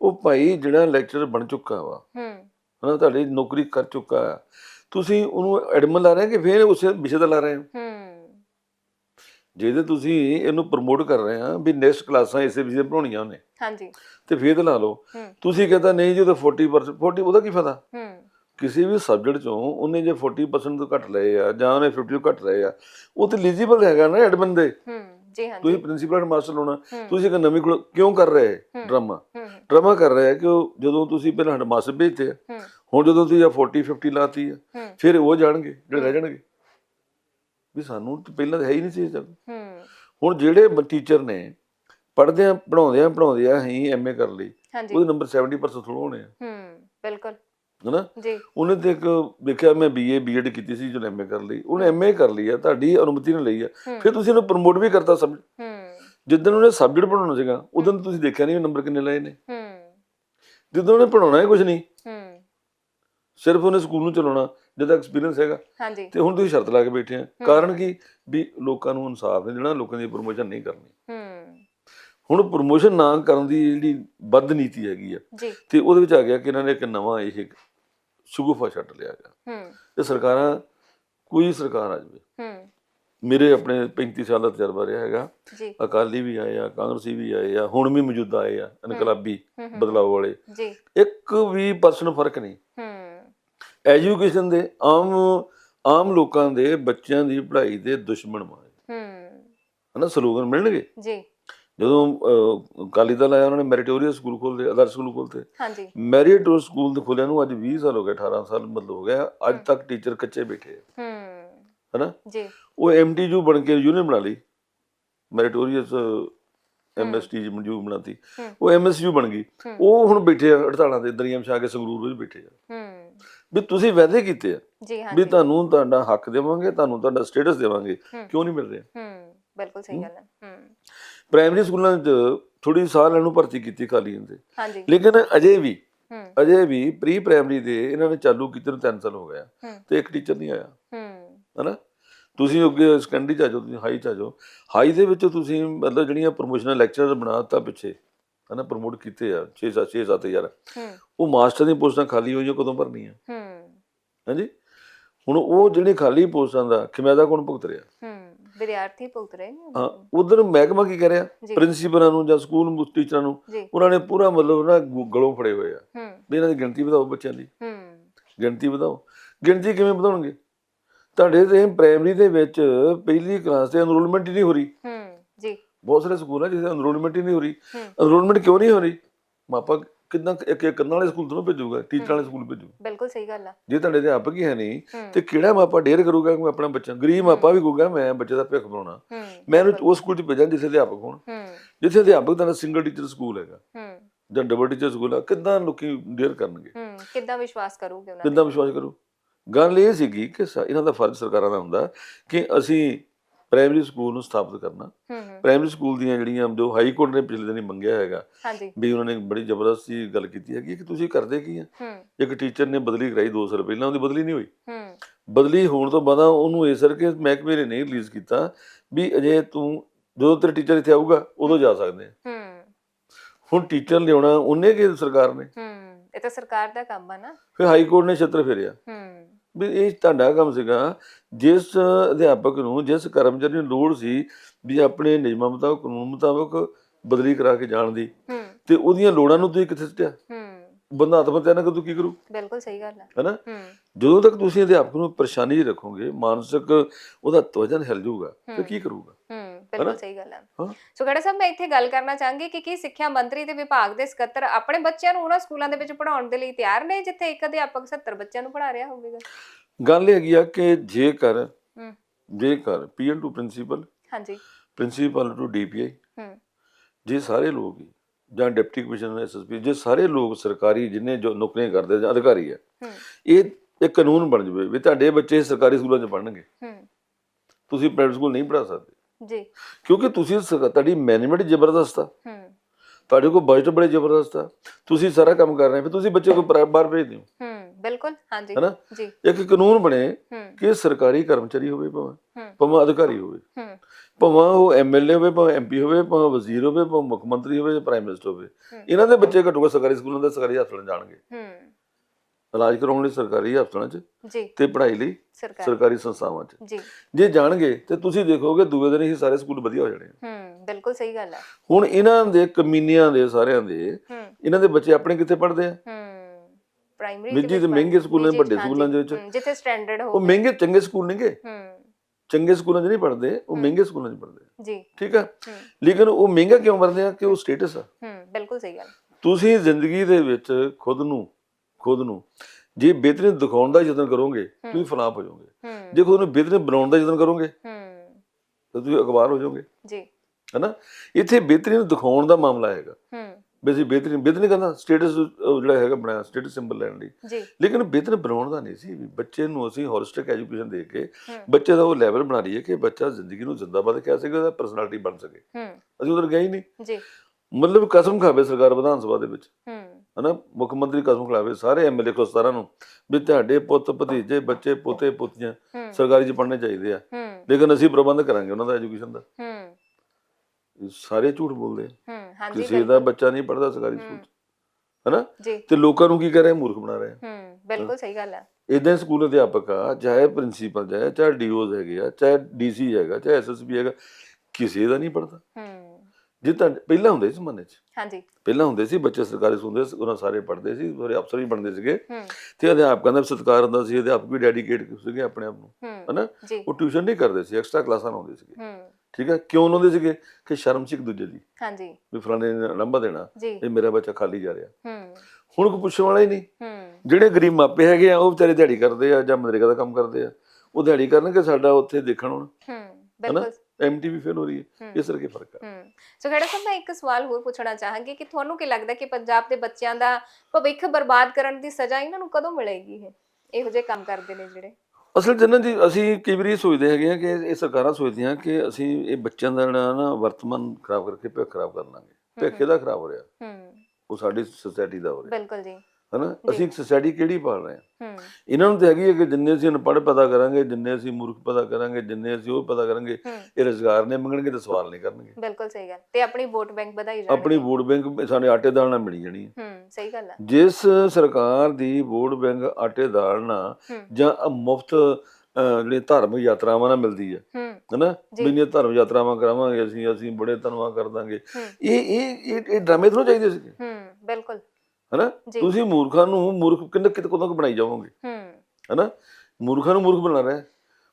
ਉਹ ਭਾਈ ਜਿਹੜਾ ਲੈਕਚਰ ਬਣ ਚੁੱਕਾ ਵਾ ਹਨਾ ਤੁਹਾਡੀ ਨੌਕਰੀ ਕਰ ਚੁੱਕਾ ਆ ਤੁਸੀਂ ਉਹਨੂੰ ਐਡਮਨ ਲਾ ਰਹੇ ਹੋ ਕਿ ਫਿਰ ਉਸੇ ਵਿਸ਼ੇ ਦਾ ਲਾ ਰਹੇ ਹੋ? ਹੂੰ। ਜਿਹਦੇ ਤੁਸੀਂ ਇਹਨੂੰ ਪ੍ਰਮੋਟ ਕਰ ਰਹੇ ਆ ਵੀ ਨੈਕਸਟ ਕਲਾਸਾਂ ਇਸੇ ਵਿਸ਼ੇ ਪੜਾਉਣੀਆਂ ਉਹਨੇ। ਹਾਂਜੀ। ਤੇ ਫਿਰ ਤਾਂ ਲਾ ਲਓ। ਹੂੰ। ਤੁਸੀਂ ਕਹਿੰਦਾ ਨਹੀਂ ਜੀ ਉਹਦਾ 40% 40 ਉਹਦਾ ਕੀ ਫਾਇਦਾ? ਹੂੰ। ਕਿਸੇ ਵੀ ਸਬਜੈਕਟ ਚੋਂ ਉਹਨੇ ਜੇ 40% ਤੋਂ ਘੱਟ ਲਏ ਆ ਜਾਂ ਉਹਨੇ 50 ਤੋਂ ਘੱਟ ਲਏ ਆ ਉਹ ਤੇ ਐਲੀਜੀਬਲ ਹੈਗਾ ਨਾ ਐਡਮਨ ਦੇ। ਹੂੰ ਜੀ ਹਾਂਜੀ। ਤੁਸੀਂ ਪ੍ਰਿੰਸੀਪਲ ਐਂਡ ਮਾਸਟਰ ਲਾਉਣਾ ਹੂੰ। ਤੁਸੀਂ ਇੱਕ ਨਵੀਂ ਕਿਉਂ ਕਰ ਰਹੇ ਹੂੰ। ਡਰਾਮਾ ਹੂੰ। ਡਰਾਮਾ ਕਰ ਰਹੇ ਕਿ ਜਦੋਂ ਤੁਸੀਂ ਪਹਿਲਾਂ ਹੈਡ ਮਾਸਟਰ ਹੂੰ। ਹੁਣ ਜਦੋਂ ਤੁਸੀਂ ਆ 40 50 ਲਾਤੀ ਆ ਫਿਰ ਉਹ ਜਾਣਗੇ ਜਿਹੜੇ ਰਹਿ ਜਾਣਗੇ। ਵੀ ਸਾਨੂੰ ਤਾਂ ਪਹਿਲਾਂ ਤਾਂ ਹੈ ਹੀ ਨਹੀਂ ਸੀ ਇਹ ਹੂੰ। ਹੁਣ ਜਿਹੜੇ ਟੀਚਰ ਨੇ ਪੜ੍ਹਦੇ ਆ ਪੜਾਉਂਦੇ ਆ ਪੜਾਉਂਦੇ ਆ ਹੀ ਐਮਏ ਕਰ ਲਈ ਉਹਦੇ ਨੰਬਰ 70% ਥੋੜ੍ਹਾ ਹੋਣੇ ਆ। ਹੂੰ ਬਿਲਕੁਲ। ਹਨਾ? ਜੀ। ਉਹਨੇ ਤੇ ਇੱਕ ਦੇਖਿਆ ਮੈਂ ਬੀਏ ਬੀਐਡ ਕੀਤੀ ਸੀ ਜਦੋਂ ਐਮਏ ਕਰ ਲਈ। ਉਹਨੇ ਐਮਏ ਕਰ ਲਈ ਆ ਤੁਹਾਡੀ ਅਨੁਮਤੀ ਨਾਲ ਲਈ ਆ। ਫਿਰ ਤੁਸੀਂ ਇਹਨੂੰ ਪ੍ਰਮੋਟ ਵੀ ਕਰਤਾ ਸਬ ਹੂੰ। ਜਿੱਦਣ ਉਹਨੇ ਸਬਜੈਕਟ ਪੜਾਉਣਾ ਸੀਗਾ ਉਦੋਂ ਤੁਸੀਂ ਦੇਖਿਆ ਨਹੀਂ ਨੰਬਰ ਕਿੰਨੇ ਲਏ ਨੇ। ਹੂੰ। ਜਦੋਂ ਉਹਨੇ ਪੜਾਉਣਾ ਹੀ ਕੁਝ ਨਹੀਂ। ਹੂੰ। ਸਿਰਫ ਉਹਨੇ ਸਕੂਲ ਨੂੰ ਚਲਾਉਣਾ ਜਿਹਦਾ ਐਕਸਪੀਰੀਅੰਸ ਹੈਗਾ। ਹਾਂਜੀ। ਤੇ ਹੁਣ ਤੁਸੀਂ ਸ਼ਰਤ ਲਾ ਕੇ ਬੈਠੇ ਆ। ਕਾਰਨ ਕੀ? ਵੀ ਲੋਕਾਂ ਨੂੰ ਇਨਸਾਫ ਨਹੀਂ ਦੇਣਾ ਲੋਕਾਂ ਦੀ ਪ੍ਰਮੋਸ਼ਨ ਨਹੀਂ ਕਰਨੀ। ਹੂੰ। ਹੁਣ ਪ੍ਰਮੋਸ਼ਨ ਨਾ ਕਰਨ ਦੀ ਜਿਹੜੀ ਵੱਧ ਨੀਤੀ ਹੈਗੀ ਆ ਤੇ ਉਹਦੇ ਵਿੱਚ ਆ ਗਿਆ ਕਿ ਇਹਨਾਂ ਨੇ ਇੱਕ ਨਵਾਂ ਇਹ ਸ਼ੁਗੂਫਾ ਛੱਡ ਲਿਆ ਗਿਆ ਹੂੰ। ਤੇ ਸਰਕਾਰਾਂ ਕੋਈ ਸਰਕਾਰ ਆ ਜਾਵੇ। ਹੂੰ। ਮੇਰੇ ਆਪਣੇ 35 ਸਾਲ ਦਾ ਤਜਰਬਾ ਰਿਹਾ ਹੈਗਾ। ਅਕਾਲੀ ਵੀ ਆਏ ਆ ਕਾਂਗਰਸੀ ਵੀ ਆਏ ਆ ਹੁਣ ਵੀ ਮੌਜੂਦਾ ਆਏ ਆ ਇਨਕਲਾਬੀ ਬਦਲਾਅ ਵਾਲੇ। ਜੀ। ਇੱਕ ਵੀ ਪਰਸਨ ਫ਼ਰਕ ਨਹੀਂ। ਹੂੰ। ਐਜੂਕੇਸ਼ਨ ਦੇ ਆਮ ਆਮ ਲੋਕਾਂ ਦੇ ਬੱਚਿਆਂ ਦੀ ਪੜ੍ਹਾਈ ਦੇ ਦੁਸ਼ਮਣ ਮਾਰੇ ਹੂੰ। ਹਨਾ ਸਲੋਗਨ ਮਿਲਣਗੇ? ਜੀ। ਜਦੋਂ ਅਕਾਲੀ ਦਲ ਆਇਆ ਉਹਨਾਂ ਨੇ ਮੈਰੀਟੋਰੀਅਸ ਸਕੂਲ ਖੋਲ੍ਹਦੇ ਆਦਰਸ਼ ਸਕੂਲ ਖੋਲ੍ਹਤੇ ਹਾਂਜੀ। ਮੈਰੀਟੋਰੀਅਸ ਸਕੂਲ ਦੇ ਖੋਲ੍ਹਿਆਂ ਨੂੰ ਅੱਜ 20 ਸਾਲ ਹੋ ਗਏ 18 ਸਾਲ ਮਤਲਬ ਹੋ ਗਿਆ। ਅੱਜ ਤੱਕ ਟੀਚਰ ਕੱਚੇ ਬੈਠੇ ਹੂੰ। ਹਨਾ? ਜੀ। ਉਹ ਐਮਟੀਯੂ ਬਣ ਕੇ ਯੂਨੀਅਨ ਬਣਾ ਲਈ। ਮੈਰੀਟੋਰੀਅਸ ਐਮਐਸਟੀ ਯੂ ਬਣਾਤੀ। ਉਹ ਐਮਐਸਯੂ ਬਣ ਗਈ। ਉਹ ਹੁਣ ਬੈਠੇ ਹੜਤਾਲਾਂ ਤੇ ਦਰੀਆਂ ਵਿਛਾ ਕੇ ਸੰਗਰੂਰ ਵਿੱਚ ਬੈਠੇ ਆ। ਹੂੰ। ਵੀ ਤੁਸੀਂ ਵਾਅਦੇ ਕੀਤੇ ਆ ਜੀ ਵੀ ਹਾਂਜੀ। ਤੁਹਾਨੂੰ ਤੁਹਾਡਾ ਹੱਕ ਦੇਵਾਂਗੇ ਤੁਹਾਨੂੰ ਤੁਹਾਡਾ ਸਟੇਟਸ ਦੇਵਾਂਗੇ। ਹੂੰ। ਕਿਉਂ ਨਹੀਂ ਮਿਲ ਰਿਹਾ? ਹੂੰ ਬਿਲਕੁਲ ਸਹੀ ਗੱਲ ਹੈ। ਹੂੰ। ਪ੍ਰਾਇਮਰੀ ਸਕੂਲਾਂ 'ਚ ਥੋੜੀ ਸਾਲ ਲੈਣ ਨੂੰ ਭਰਤੀ ਕੀਤੀ ਖਾਲੀ ਹੁੰਦੇ ਹਾਂਜੀ। ਲੇਕਿਨ ਅਜੇ ਵੀ ਹੂੰ। ਅਜੇ ਵੀ ਪ੍ਰੀ ਪ੍ਰਾਇਮਰੀ ਦੇ ਇਹਨਾਂ ਨੇ ਚਾਲੂ ਕੀਤੇ ਨੂੰ 3 ਸਾਲ ਹੋ ਗਿਆ ਹੂੰ। ਤੇ ਇੱਕ ਟੀਚਰ ਨਹੀਂ ਆਇਆ। ਹੂੰ। ਹਨਾ? ਤੁਸੀਂ ਅੱਗੇ ਸੈਕੰਡਰੀ ਚ ਆ ਜਾਓ ਤੁਸੀਂ ਹਾਈ ਚ ਆ ਜਾਓ। ਹਾਈ ਦੇ ਵਿੱਚ ਤੁਸੀਂ ਮਤਲਬ ਜਿਹੜੀਆਂ ਪ੍ਰੋਮੋਸ਼ਨਲ ਲੈਕਚਰਰ ਬਣਾਤਾ ਪਿੱਛੇ ਹਨਾ ਪ੍ਰਮੋਟ ਕੀਤੇ ਆ 6 7 6 7000 ਹੂੰ। ਉਹ ਮਾਸਟਰ ਦੀਆਂ ਪੋਸਟਾਂ ਖਾਲੀ ਹੋਈਆਂ ਕਦੋਂ ਭਰਨੀਆਂ? ਹੂੰ। ਹਾਂਜੀ? ਹੁਣ ਉਹ ਜਿਹੜੀ ਖਾਲੀ ਪੋਸਟਾਂ ਦਾ ਖਿਮਾਇਦਾ ਕੌਣ ਭੁਗਤ ਰਿਹਾ? ਹੂੰ ਵਿਦਿਆਰਥੀ ਭੁਗਤ ਰਹੇ ਨੇ ਹਾਂ ਉਧਰ ਮਹਿਕਮਾ ਕੀ ਪ੍ਰਿੰਸੀਪਲਾਂ ਨੂੰ ਜਾਂ ਸਕੂਲ ਟੀਚਰਾਂ ਨੂੰ? ਉਹਨਾਂ ਨੇ ਪੂਰਾ ਮਤਲਬ ਨਾ ਗਲੋਂ ਫੜੇ ਹੋਏ ਆ। ਵੀ ਇਹਨਾਂ ਦੀ ਗਿਣਤੀ ਵਧਾਓ ਬੱਚਿਆਂ ਦੀ। ਹੂੰ। ਗਿਣਤੀ ਵਧਾਓ। ਗਿਣਤੀ ਕਿਵੇਂ ਵਧਾਉਣਗੇ? ਤੁਹਾਡੇ ਤੇ ਪ੍ਰਾਇਮਰੀ ਦੇ ਵਿੱਚ ਪਹਿਲੀ ਕਲਾਸ ਤੇ ਐਨਰੋਲਮੈਂਟ ਹੀ ਨਹੀਂ ਹੋ ਰਹੀ। ਹੂੰ ਜੀ। ਬਹੁਤ ਸਾਰੇ ਸਕੂਲ ਆ ਜਿੱਥੇ ਐਨਰੋਲਮੈਂਟ ਹੀ ਨਹੀਂ ਹੋ ਰਹੀ। ਐਨਰੋਲਮੈਂਟ ਕਿਉਂ ਨਹੀਂ ਹੋ ਰਹੀ? ਮਾਪਾ ਕਿੰਨਾ ਇੱਕ ਇੱਕ ਕੰਨਾਂ ਵਾਲੇ ਸਕੂਲ ਤੋਂ ਭੇਜੂਗਾ ਟੀਚਰ ਵਾਲੇ ਸਕੂਲ ਭੇਜੂ ਬਿਲਕੁਲ ਸਹੀ ਗੱਲ ਆ। ਜੇ ਤੁਹਾਡੇ ਅਧਿਆਪਕ ਹੀ ਹੈ ਨਹੀਂ ਤੇ ਕਿਹੜਾ ਮਾਪਾ ਡੇਰ ਕਰੂਗਾ ਕਿ ਮੈਂ ਆਪਣਾ ਬੱਚਾ ਗਰੀਬ ਮਾਪਾ ਵੀ ਕਹੂਗਾ ਮੈਂ ਬੱਚੇ ਦਾ ਭਿੱਖ ਬਣਾਉਣਾ। ਮੈਂ ਉਹਨੂੰ ਉਸ ਸਕੂਲ 'ਚ ਭੇਜਾਂ ਜਿੱਥੇ ਅਧਿਆਪਕ ਹੋਣ। ਜਿੱਥੇ ਅਧਿਆਪਕ ਦਾ ਸਿੰਗਲ ਟੀਚਰ ਸਕੂਲ ਹੈਗਾ। ਜਾਂ ਡਬਲ ਟੀਚਰ ਸਕੂਲ ਆ ਕਿੱਦਾਂ ਲੋਕੀ ਡੇਰ ਕਰਨਗੇ? ਕਿੱਦਾਂ ਵਿਸ਼ਵਾਸ ਕਰੋਗੇ ਉਹਨਾਂ ਤੇ? ਕਿੱਦਾਂ ਵਿਸ਼ਵਾਸ ਕਰੂ? ਗੱਲ ਇਹ ਸੀਗੀ ਕਿ ਇਹਨਾਂ ਦਾ ਫਰਜ਼ ਸਰਕਾਰਾਂ ਦਾ ਹੁੰਦਾ ਕਿ ਅਸੀਂ ਪ੍ਰਾਇਮਰੀ ਸਕੂਲ ਨੂੰ ਸਥਾਪਿਤ ਕਰਨਾ। ਹੂੰ ਹੂੰ। ਪ੍ਰਾਇਮਰੀ ਸਕੂਲ ਦੀਆਂ ਜਿਹੜੀਆਂ ਜੋ ਹਾਈ ਕੋਰਟ ਨੇ ਪਿਛਲੇ ਦਿਨੀ ਮੰਗਿਆ ਹੈਗਾ ਵੀ ਉਹਨਾਂ ਨੇ ਬੜੀ ਜ਼ਬਰਦਸਤੀ ਗੱਲ ਕੀਤੀ ਹੈਗੀ ਕਿ ਤੁਸੀਂ ਕਰਦੇ ਕੀ ਆ? ਹੂੰ। ਇੱਕ ਟੀਚਰ ਨੇ ਬਦਲੀ ਕਰਾਈ 2 ਸਾਲ ਪਹਿਲਾਂ ਉਹਦੀ ਬਦਲੀ ਨਹੀਂ ਹੋਈ। ਹੂੰ। ਬਦਲੀ ਹੋਣ ਤੋਂ ਬਾਅਦ ਉਹਨੂੰ ਇਸ ਕਰਕੇ ਮਹਿਕਮੇ ਨੇ ਨਹੀਂ ਰਿਲੀਜ਼ ਕੀਤਾ ਵੀ ਅਜੇ ਤੂੰ ਜਦੋਂ ਤੇਰਾ ਟੀਚਰ ਇੱਥੇ ਆਊਗਾ ਉਦੋਂ ਜਾ ਸਕਦੇ ਆ। ਹੂੰ। ਹੁਣ ਟੀਚਰ ਲਿਆਉਣਾ ਉਹਨੇ ਕਿ ਸਰਕਾਰ ਨੇ? ਹੂੰ ਇਹ ਤਾਂ ਸਰਕਾਰ ਦਾ ਕੰਮ ਆ ਨਾ। ਫਿਰ ਹਾਈ ਕੋਰਟ ਨੇ ਛੱਤਰ ਫੇਰਿਆ। ਹੂੰ। ਵੀ ਇਹ ਤੁਹਾਡਾ ਕੰਮ ਸੀਗਾ ਜਿਸ ਅਧਿਆਪਕ ਨੂੰ ਜਿਸ ਕਰਮਚਾਰੀ ਨੂੰ ਲੋੜ ਸੀ ਵੀ ਆਪਣੇ ਨਿਯਮਾਂ ਮੁਤਾਬਕ ਕਾਨੂੰਨ ਮੁਤਾਬਕ ਬਦਲੀ ਕਰਾ ਕੇ ਜਾਣ ਦੀ। ਹੂੰ। ਤੇ ਉਹਦੀਆਂ ਲੋੜਾਂ ਨੂੰ ਤੁਸੀਂ ਕਿੱਥੇ ਸਿੱਟਿਆ? ਹੂੰ। ਬੰਦਾ ਆਤਮ ਹੱਤਿਆ ਨਾ ਕਦੋਂ ਕੀ ਕਰੂ? ਬਿਲਕੁਲ ਸਹੀ ਗੱਲ ਆ। ਹੈਨਾ? ਹੂੰ। ਜਦੋਂ ਤੱਕ ਤੁਸੀਂ ਅਧਿਆਪਕ ਨੂੰ ਪਰੇਸ਼ਾਨੀ ਰੱਖੋਗੇ ਮਾਨਸਿਕ ਉਹਦਾ ਤਵਜਨ ਹਿਲ ਜਾਊਗਾ ਤੇ ਹੂੰ। ਕੀ ਕਰੂਗਾ? ਹੂੰ। ਬਿਲਕੁਲ? ਸਹੀ ਗੱਲ ਹਾਂ। ਸੋ ਖੜਾ ਸਾਹਿਬ ਮੈਂ ਇੱਥੇ ਗੱਲ ਕਰਨਾ ਚਾਹਾਂਗੀ ਕਿ ਕੀ ਸਿੱਖਿਆ ਮੰਤਰੀ ਦੇ ਵਿਭਾਗ ਦੇ ਸਕੱਤਰ ਆਪਣੇ ਬੱਚਿਆਂ ਨੂੰ ਉਹਨਾਂ ਸਕੂਲਾਂ ਦੇ ਵਿੱਚ ਪੜਾਉਣ ਦੇ ਲਈ ਤਿਆਰ ਨੇ ਜਿੱਥੇ ਇੱਕ ਅਧਿਆਪਕ 70 ਬੱਚਿਆਂ ਨੂੰ ਪੜਾ ਰਿਹਾ ਹੋਵੇਗਾ? ਗੱਲ ਇਹ ਹੈਗੀ ਆ ਕਿ ਜੇਕਰ ਜੇਕਰ ਪੀਐਨ ਟੂ ਪ੍ਰਿੰਸੀਪਲ ਹਾਂਜੀ। ਪ੍ਰਿੰਸੀਪਲ ਟੂ ਡੀਪੀਆਈ ਹੂੰ। ਜੇ ਸਾਰੇ ਲੋਕ ਜਾਂ ਡਿਪਟੀ ਕਮਿਸ਼ਨਰ ਐਸਐਸਪੀ ਜੇ ਸਾਰੇ ਲੋਕ ਸਰਕਾਰੀ ਜਿੰਨੇ ਜੋ ਨੌਕਰੀਆਂ ਕਰਦੇ ਜਾਂ ਅਧਿਕਾਰੀ ਆ ਇਹ ਇੱਕ ਕਾਨੂੰਨ ਬਣ ਜਾਵੇ ਵੀ ਤੁਹਾਡੇ ਬੱਚੇ ਸਰਕਾਰੀ ਸਕੂਲਾਂ 'ਚ ਪੜ੍ਹਨਗੇ। ਹੂੰ। ਤੁਸੀਂ ਪ੍ਰਾਈਵੇਟ ਸਕੂਲ ਨਹੀਂ ਪੜ੍ਹਾ ਸਕਦੇ। ਜੀ। ਕਿਉਂਕਿ ਤੁਸੀਂ ਤੁਹਾਡੀ ਮੈਨੇਜਮੈਂਟ ਜ਼ਬਰਦਸਤ ਆ। ਹੂੰ। ਤੁਹਾਡੇ ਕੋਲ ਬਜਟ ਬੜੇ ਜ਼ਬਰਦਸਤ ਆ। ਤੁਸੀਂ ਸਾਰਾ ਕੰਮ ਕਰ ਰਹੇ ਹੋ ਫਿਰ ਤੁਸੀਂ ਬੱਚੇ ਪ੍ਰਾ- ਬਾਹਰ ਭੇਜ ਦਿਓ। ਹੂੰ ਬਿਲਕੁਲ ਹਾਂਜੀ ਹੈਨਾ? ਜੀ। ਇੱਕ ਕਾਨੂੰਨ ਬਣੇ ਕਿ ਸਰਕਾਰੀ ਕਰਮਚਾਰੀ ਹੋਵੇ ਭਾਵੇਂ ਭਾਵੇਂ ਅਧਿਕਾਰੀ ਹੋਵੇ। ਹੂੰ। ਭਾਵੇਂ ਉਹ ਐਮਐਲਏ ਹੋਵੇ ਭਾਵੇਂ ਐਮਪੀ ਹੋਵੇ ਭਾਵੇਂ ਵਜ਼ੀਰ ਹੋਵੇ ਭਾਵੇਂ ਮੁੱਖ ਮੰਤਰੀ ਹੋਵੇ ਜਾਂ ਪ੍ਰਾਈਮ ਮਿਨਿਸਟਰ ਹੋਵੇ। ਇਹਨਾਂ ਦੇ ਬੱਚੇ ਘੱਟੋ ਘੱਟ ਸਰਕਾਰੀ ਸਕੂਲਾਂ ਦੇ ਸਰਕਾਰੀ ਹਸਪਤਾਲਾਂ ਜਾਣਗੇ। ਹੂੰ। ਇਲਾਜ ਕਰਾਉਣ ਲਈ ਸਰਕਾਰੀ ਹਸਪਤਾਲਾਂ 'ਚ ਜੀ। ਤੇ ਪੜ੍ਹਾਈ ਲਈ ਸਰਕਾਰ। ਸੰਸਥਾਵਾਂ 'ਚ। ਜੀ। ਜੇ ਜਾਣਗੇ ਤੇ ਤੁਸੀਂ ਦੇਖੋਗੇ ਦੂਏ ਦਿਨ ਹੀ ਸਾਰੇ ਸਕੂਲ ਵਧੀਆ ਹੋ ਜਾਣੇ। ਹੂੰ ਬਿਲਕੁਲ ਸਹੀ ਗੱਲ ਆ ਹੁਣ ਇਹਨਾਂ ਦੇ ਕਮੀਨੀਆਂ ਦੇ ਸਾਰਿਆਂ ਦੇ ਹੂੰ। ਇਹਨਾਂ ਦੇ ਬੱਚੇ ਆਪਣੇ ਕਿੱਥੇ ਪੜ੍ਹਦੇ ਆ? ਹੂੰ ਪ੍ਰਾਇਮਰੀ ਨਿੱਜੀ ਤੇ ਮਹਿੰਗੇ ਸਕੂਲਾਂ ਚ, ਵੱਡੇ ਸਕੂਲਾਂ ਦੇ ਵਿੱਚ। ਜਿੱਥੇ ਸਟੈਂਡਰਡ ਉਹ ਹੋ ਮਹਿੰਗੇ ਚੰਗੇ ਸਕੂਲ ਨਹੀਂਗੇ ਹੂੰ। ਚੰਗੇ ਸਕੂਲਾਂ 'ਚ ਨਹੀਂ ਪੜ੍ਹਦੇ ਉਹ ਹੂੰ। ਮਹਿੰਗੇ ਸਕੂਲਾਂ 'ਚ ਪੜ੍ਹਦੇ ਆ। ਜੀ। ਠੀਕ ਆ? ਹੂੰ। ਲੇਕਿਨ ਉਹ ਮਹਿੰਗਾ ਕਿਉਂ ਪੜ੍ਹਦੇ ਆ? ਕਿ ਉਹ ਸਟੇਟਸ ਆ। ਹੂੰ ਬਿਲਕੁਲ ਸਹੀ ਗੱਲ। ਤੁਸੀਂ ਜ਼ਿੰਦਗੀ ਦੇ ਵਿੱਚ ਖੁਦ ਨੂੰ ਖੁਦ ਨੂੰ। ਜੇ ਬਿਹਤਰੀਨ ਦਿਖਾਉਣ ਦਾ ਯਤਨ ਕਰੋਗੇ ਤੁਸੀਂ ਫਲਾਪ ਹੋ ਜਾਓਗੇ। ਜੇ ਖੁਦ ਨੂੰ ਬਿਹਤਰੀਨ ਬਣਾਉਣ ਦਾ ਯਤਨ ਕਰੋਗੇ ਤਾਂ ਤੁਸੀਂ ਅਖਬਾਰ ਹੋ ਜਾਓਗੇ। ਜੀ। ਹੈਨਾ? ਇੱਥੇ ਬਿਹਤਰੀਨ ਦਿਖਾਉਣ ਦਾ ਮਾਮਲਾ ਹੈਗਾ। ਅਸੀਂ ਬਿਹਤਰੀਨ ਬਿਹਤਰੀਨ ਕਰਨਾ ਸਟੇਟਸ ਜਿਹੜਾ ਹੈਗਾ ਬਣਾਇਆ ਸਟੇਟਸ ਸਿੰਬਲ ਲੈਣ ਲਈ। ਲੇਕਿਨ ਬਿਹਤਰ ਬਣਾਉਣ ਦਾ ਨਹੀਂ ਸੀ ਬੱਚੇ ਨੂੰ ਅਸੀਂ ਹੋਲਿਸਟਿਕ ਐਜੂਕੇਸ਼ਨ ਦੇ ਕੇ ਬੱਚੇ ਦਾ ਉਹ ਲੈਵਲ ਬਣਾ ਲਈਏ ਕਿ ਬੱਚਾ ਜ਼ਿੰਦਗੀ ਨੂੰ ਜ਼ਿੰਦਾਬਾਦ ਕਹਿ ਸਕੇ ਉਹਦਾ ਪਰਸਨੈਲਿਟੀ ਬਣ ਸਕੇ। ਅਸੀਂ ਉਧਰ ਗਏ ਹੀ ਨਹੀਂ। ਜੀ। ਮਤਲਬ ਕਸਮ ਖਾਵੇ ਸਰਕਾਰ ਵਿਧਾਨ ਸਭਾ ਦੇ ਵਿੱਚ। ਹੂੰ। ਹਨਾ ਮੁੱਖ ਮੰਤਰੀ ਕਸਮ ਖਿਲਾਵੇ ਸਾਰੇ ਐਮਐਲਏ ਕੋ 17 ਨੂੰ ਵੀ ਤੁਹਾਡੇ ਪੁੱਤ ਭਤੀਜੇ ਬੱਚੇ ਪੋਤੇ ਪੋਤੀਆਂ ਸਰਕਾਰੀ ਚ ਪੜ੍ਹਨੇ ਚਾਹੀਦੇ ਆ। ਲੇਕਿਨ ਅਸੀਂ ਪ੍ਰਬੰਧ ਕਰਾਂਗੇ ਉਹਨਾਂ ਦਾ ਐਜੂਕੇਸ਼ਨ ਦਾ। ਸਾਰੇ ਝੂਠ ਬੋਲਦੇ ਆ। ਹੂੰ ਹਾਂਜੀ ਕਿਸੇ ਦਾ ਬੱਚਾ ਨਹੀਂ ਪੜਦਾ ਸਰਕਾਰੀ ਸਕੂਲ ਚ। ਹਨਾ? ਤੇ ਲੋਕਾਂ ਨੂੰ ਕੀ ਕਰ ਰਹੇ? ਮੂਰਖ ਬਣਾ ਰਹੇ ਹੂੰ ਬਿਲਕੁਲ ਸਹੀ ਗੱਲ ਹੈ ਇਦਾਂ ਸਕੂਲ ਅਧਿਆਪਕ ਆ ਚਾਹੇ ਪ੍ਰਿੰਸੀਪਲ ਚਾਹੇ ਚਾਹੇ ਡੀਓਜ਼ ਹੈਗੇ ਆ ਚਾਹੇ ਡੀਸੀ ਹੈਗਾ ਚਾਹੇ ਐਸਐਸਪੀ ਹੈਗਾ ਕਿਸੇ ਦਾ ਨਹੀਂ ਪੜਦਾ ਹੂੰ। ਜੇ ਤਾਂ ਪਹਿਲਾਂ ਹੁੰਦੇ ਸੀ ਜ਼ਮਾਨੇ 'ਚ। ਹਾਂਜੀ। ਪਹਿਲਾਂ ਹੁੰਦੇ ਸੀ ਬੱਚੇ ਸਰਕਾਰੀ ਸਕੂਲ ਦੇ ਉਹਨਾਂ ਸਾਰੇ ਪੜ੍ਹਦੇ ਸੀ ਸਾਰੇ ਅਫਸਰ ਵੀ ਬਣਦੇ ਸੀਗੇ। ਤੇ ਅਧਿਆਪਕਾਂ ਦਾ ਸਤਿਕਾਰ ਹੁੰਦਾ ਸੀ ਅਧਿਆਪਕ ਵੀ ਡੈਡੀਕੇਟ ਸੀਗੇ ਆਪਣੇ ਆਪ ਨੂੰ। ਹਨਾ? ਉਹ ਟਿਊਸ਼ਨ ਨਹੀਂ ਕਰਦੇ ਸੀ ਐਕਸਟਰਾ ਕਲਾਸਾਂ ਲਾਉਂਦੇ ਸੀਗੇ। ਠੀਕ ਹੈ? ਕਿਉਂ ਲਾਉਂਦੇ ਸੀਗੇ? ਕਿ ਸ਼ਰਮ ਸੀ ਇੱਕ ਦੂਜੇ ਦੀ। ਹਾਂਜੀ। ਵੀ ਫਲਾਣੇ ਨੇ ਲੰਬਾ ਦੇਣਾ ਇਹ ਮੇਰਾ ਬੱਚਾ ਖਾਲੀ ਜਾ ਰਿਹਾ। ਹੁਣ ਕੋਈ ਪੁੱਛਣ ਵਾਲਾ ਹੀ ਨਹੀਂ। ਜਿਹੜੇ ਗਰੀਬ ਮਾਪੇ ਹੈਗੇ ਆ ਉਹ ਵਿਚਾਰੇ ਦਿਹਾੜੀ ਕਰਦੇ ਆ ਜਾਂ ਮਨਰੇਗਾ ਦਾ ਕੰਮ ਕਰਦੇ ਆ। ਉਹ ਦਿਹਾੜੀ ਕਰਨਗੇ ਸਾਡਾ ਉੱਥੇ ਦੇਖਣ ਹੁਣ ਹੂੰ ਬਿਲਕੁਲ। ਐਮਟੀਵੀ ਫੇਲ ਹੋ ਰਹੀ ਹੈ। ਇਸ ਕਰਕੇ ਫ਼ਰਕ ਹੂੰ। ਸੋ ਖੜਾ ਸਾਹਿਬ ਮੈਂ ਇੱਕ ਸਵਾਲ ਹੋਰ ਪੁੱਛਣਾ ਚਾਹਾਂਗੀ ਕਿ ਤੁਹਾਨੂੰ ਕੀ ਲੱਗਦਾ ਕਿ ਪੰਜਾਬ ਦੇ ਬੱਚਿਆਂ ਦਾ ਭਵਿੱਖ ਬਰਬਾਦ ਕਰਨ ਦੀ ਸਜ਼ਾ ਇਹਨਾਂ ਨੂੰ ਕਦੋਂ ਮਿਲੇਗੀ ਇਹ? ਇਹੋ ਜਿਹੇ ਕੰਮ ਕਰਦੇ ਨੇ ਜਿਹੜੇ। ਅਸਲ 'ਚ ਨਾ ਜੀ ਅਸੀਂ ਕਈ ਵਾਰੀ ਸੋਚਦੇ ਹੈਗੇ ਆ ਕਿ ਇਹ ਸਰਕਾਰਾਂ ਸੋਚਦੀਆਂ ਕਿ ਅਸੀਂ ਇਹ ਬੱਚਿਆਂ ਦਾ ਜਿਹੜਾ ਨਾ ਵਰਤਮਾਨ ਖਰਾਬ ਕਰਕੇ ਭਵਿੱਖ ਖਰਾਬ ਕਰ ਲਾਂਗੇ। ਭਵਿੱਖ ਇਹਦਾ ਖਰਾਬ ਹੋ ਰਿਹਾ। ਹੂੰ। ਉਹ ਸਾਡੀ ਸੋਸਾਇਟੀ ਦਾ ਹੋ ਰਿਹਾ। ਬਿਲਕੁਲ ਜੀ। ਹਨਾ? ਅਸੀਂ ਇੱਕ ਸੋਸਾਇਟੀ ਕਿਹੜੀ ਪਾਲ ਰਹੇ ਹਾਂ? ਇਹਨਾਂ ਨੂੰ ਤਾਂ ਹੈਗੀ ਹੈ ਕਿ ਜਿੰਨੇ ਅਸੀਂ ਅਨਪੜ੍ਹ ਪਤਾ ਕਰਾਂਗੇ ਜਿੰਨੇ ਅਸੀਂ ਮੂਰਖ ਪਤਾ ਕਰਾਂਗੇ ਜਿੰਨੇ ਅਸੀਂ ਉਹ ਪਤਾ ਕਰਾਂਗੇ ਇਹ ਰੁਜ਼ਗਾਰ ਨੇ ਮੰਗਣਗੇ ਤੇ ਸਵਾਲ ਨਹੀਂ ਕਰਨਗੇ। ਬਿਲਕੁਲ ਸਹੀ ਗੱਲ। ਤੇ ਆਪਣੀ ਵੋਟ ਬੈਂਕ ਵਧਾਈ ਜਾਣੀ ਆਪਣੀ ਵੋਟ ਬੈਂਕ ਸਾਡੇ ਆਟੇ ਦਾਲ ਨਾਲ ਮਿਲੀ ਜਾਣੀ ਹੈ। ਹੂੰ ਸਹੀ ਗੱਲ ਹੈ। ਜਿਸ ਸਰਕਾਰ ਦੀ ਵੋਟ ਬੈਂਕ ਆਟੇ ਦਾਲ ਨਾਲ ਜਾਂ ਮੁਫਤ ਜਿਹੜੇ ਧਾਰਮਿਕ ਯਾਤਰਾਵਾਂ ਨਾਲ ਮਿਲਦੀ ਹੈ। ਹਨਾ? ਇੰਨੀਆਂ ਧਰਮ ਯਾਤਰਾਵਾਂ ਕਰਾਵਾਂਗੇ ਅਸੀਂ ਅਸੀਂ ਬੜੇ ਧੰਨਵਾਦ ਕਰ ਦਾਂਗੇ। ਇਹ ਇਹ ਇਹ- ਡਰਾਮੇ ਥੋੜਾ ਚਾਹੀਦੇ ਸੀ ਹੂੰ ਬਿਲਕੁਲ। ਹਨਾ? ਤੁਸੀਂ ਮੂਰਖਾਂ ਨੂੰ ਮੂਰਖ ਕਿੰਨੇ ਕਿਤੇ ਕੋਲੋਂ ਬਣਾਈ ਜਾਵੋਗੇ? ਹੂੰ। ਹਨਾ? ਮੂਰਖਾਂ ਨੂੰ ਮੂਰਖ ਬਣਾ ਰਿਹਾ।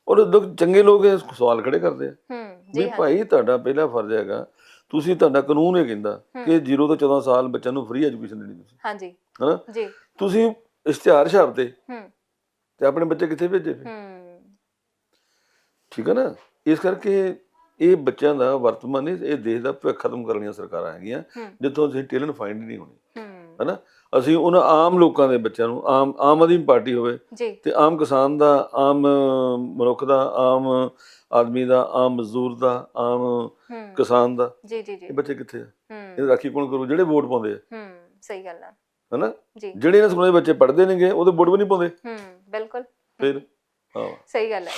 ਔਰ ਲੋਕ ਚੰਗੇ ਲੋਕ ਇਹ ਸਵਾਲ ਖੜੇ ਕਰਦੇ ਆ। ਹੂੰ ਵੀ ਭਾਈ ਤੁਹਾਡਾ ਪਹਿਲਾ ਫਰਜ਼ ਹੈਗਾ ਤੁਸੀਂ ਤੁਹਾਡਾ ਕਾਨੂੰਨ ਇਹ ਕਹਿੰਦਾ ਕਿ 0 ਤੋਂ 14 ਸਾਲ ਬੱਚਿਆਂ ਨੂੰ ਫ੍ਰੀ ਐਜੂਕੇਸ਼ਨ ਦੇਣੀ ਤੁਸੀਂ। ਹਾਂਜੀ ਹਨਾ? ਜੀ। ਤੁਸੀਂ ਇਸ਼ਤਿਹਾਰ ਛਾਪਦੇ ਹੂੰ। ਤੇ ਆਪਣੇ ਬੱਚੇ ਕਿੱਥੇ ਭੇਜੇ ਫਿਰ? ਹੂੰ। ਠੀਕ ਹੈ ਨਾ? ਇਸ ਕਰਕੇ ਇਹ ਬੱਚਿਆਂ ਦਾ ਵਰਤਮਾਨ ਇਹ ਦੇਸ਼ ਦਾ ਭਵਿੱਖ ਖਤਮ ਕਰਨ ਵਾਲੀਆਂ ਸਰਕਾਰਾਂ ਹੈਗੀਆਂ ਜਿੱਥੋਂ ਅਸੀਂ ਟੈਲੈਂਟ ਫਾਈਂਡ ਨਹੀਂ ਹੋਣੀ। ਹਨਾ? ਅਸੀਂ ਉਹਨਾਂ ਆਮ ਲੋਕਾਂ ਦੇ ਬੱਚਿਆਂ ਨੂੰ ਆਮ ਆਮ ਆਦਮੀ ਪਾਰਟੀ ਹੋਵੇ ਤੇ ਆਮ ਕਿਸਾਨ ਦਾ ਆਮ ਮਨੁੱਖ ਦਾ ਆਮ ਆਦਮੀ ਦਾ ਆਮ ਮਜ਼ਦੂਰ ਦਾ ਆਮ ਕਿਸਾਨ ਦਾ। ਜੀ ਜੀ ਜੀ। ਇਹ ਬੱਚੇ ਕਿੱਥੇ ਆ? ਇਹ ਰਾਖੀ ਕੌਣ ਕਰੂ? ਜਿਹੜੇ ਵੋਟ ਪਾਉਂਦੇ ਆ। ਹੂੰ ਸਹੀ ਗੱਲ ਹੈ ਹਨਾ? ਜੀ। ਜਿਹੜੇ ਇਹਨਾਂ ਸਕੂਲਾਂ ਦੇ ਬੱਚੇ ਪੜ੍ਹਦੇ ਨੇਗੇ ਉਹਦੇ ਵੋਟ ਵੀ ਨਹੀਂ ਪਾਉਂਦੇ। ਹੂੰ ਬਿਲਕੁਲ। ਫਿਰ? ਹਾਂ। ਸਹੀ ਗੱਲ ਹੈ।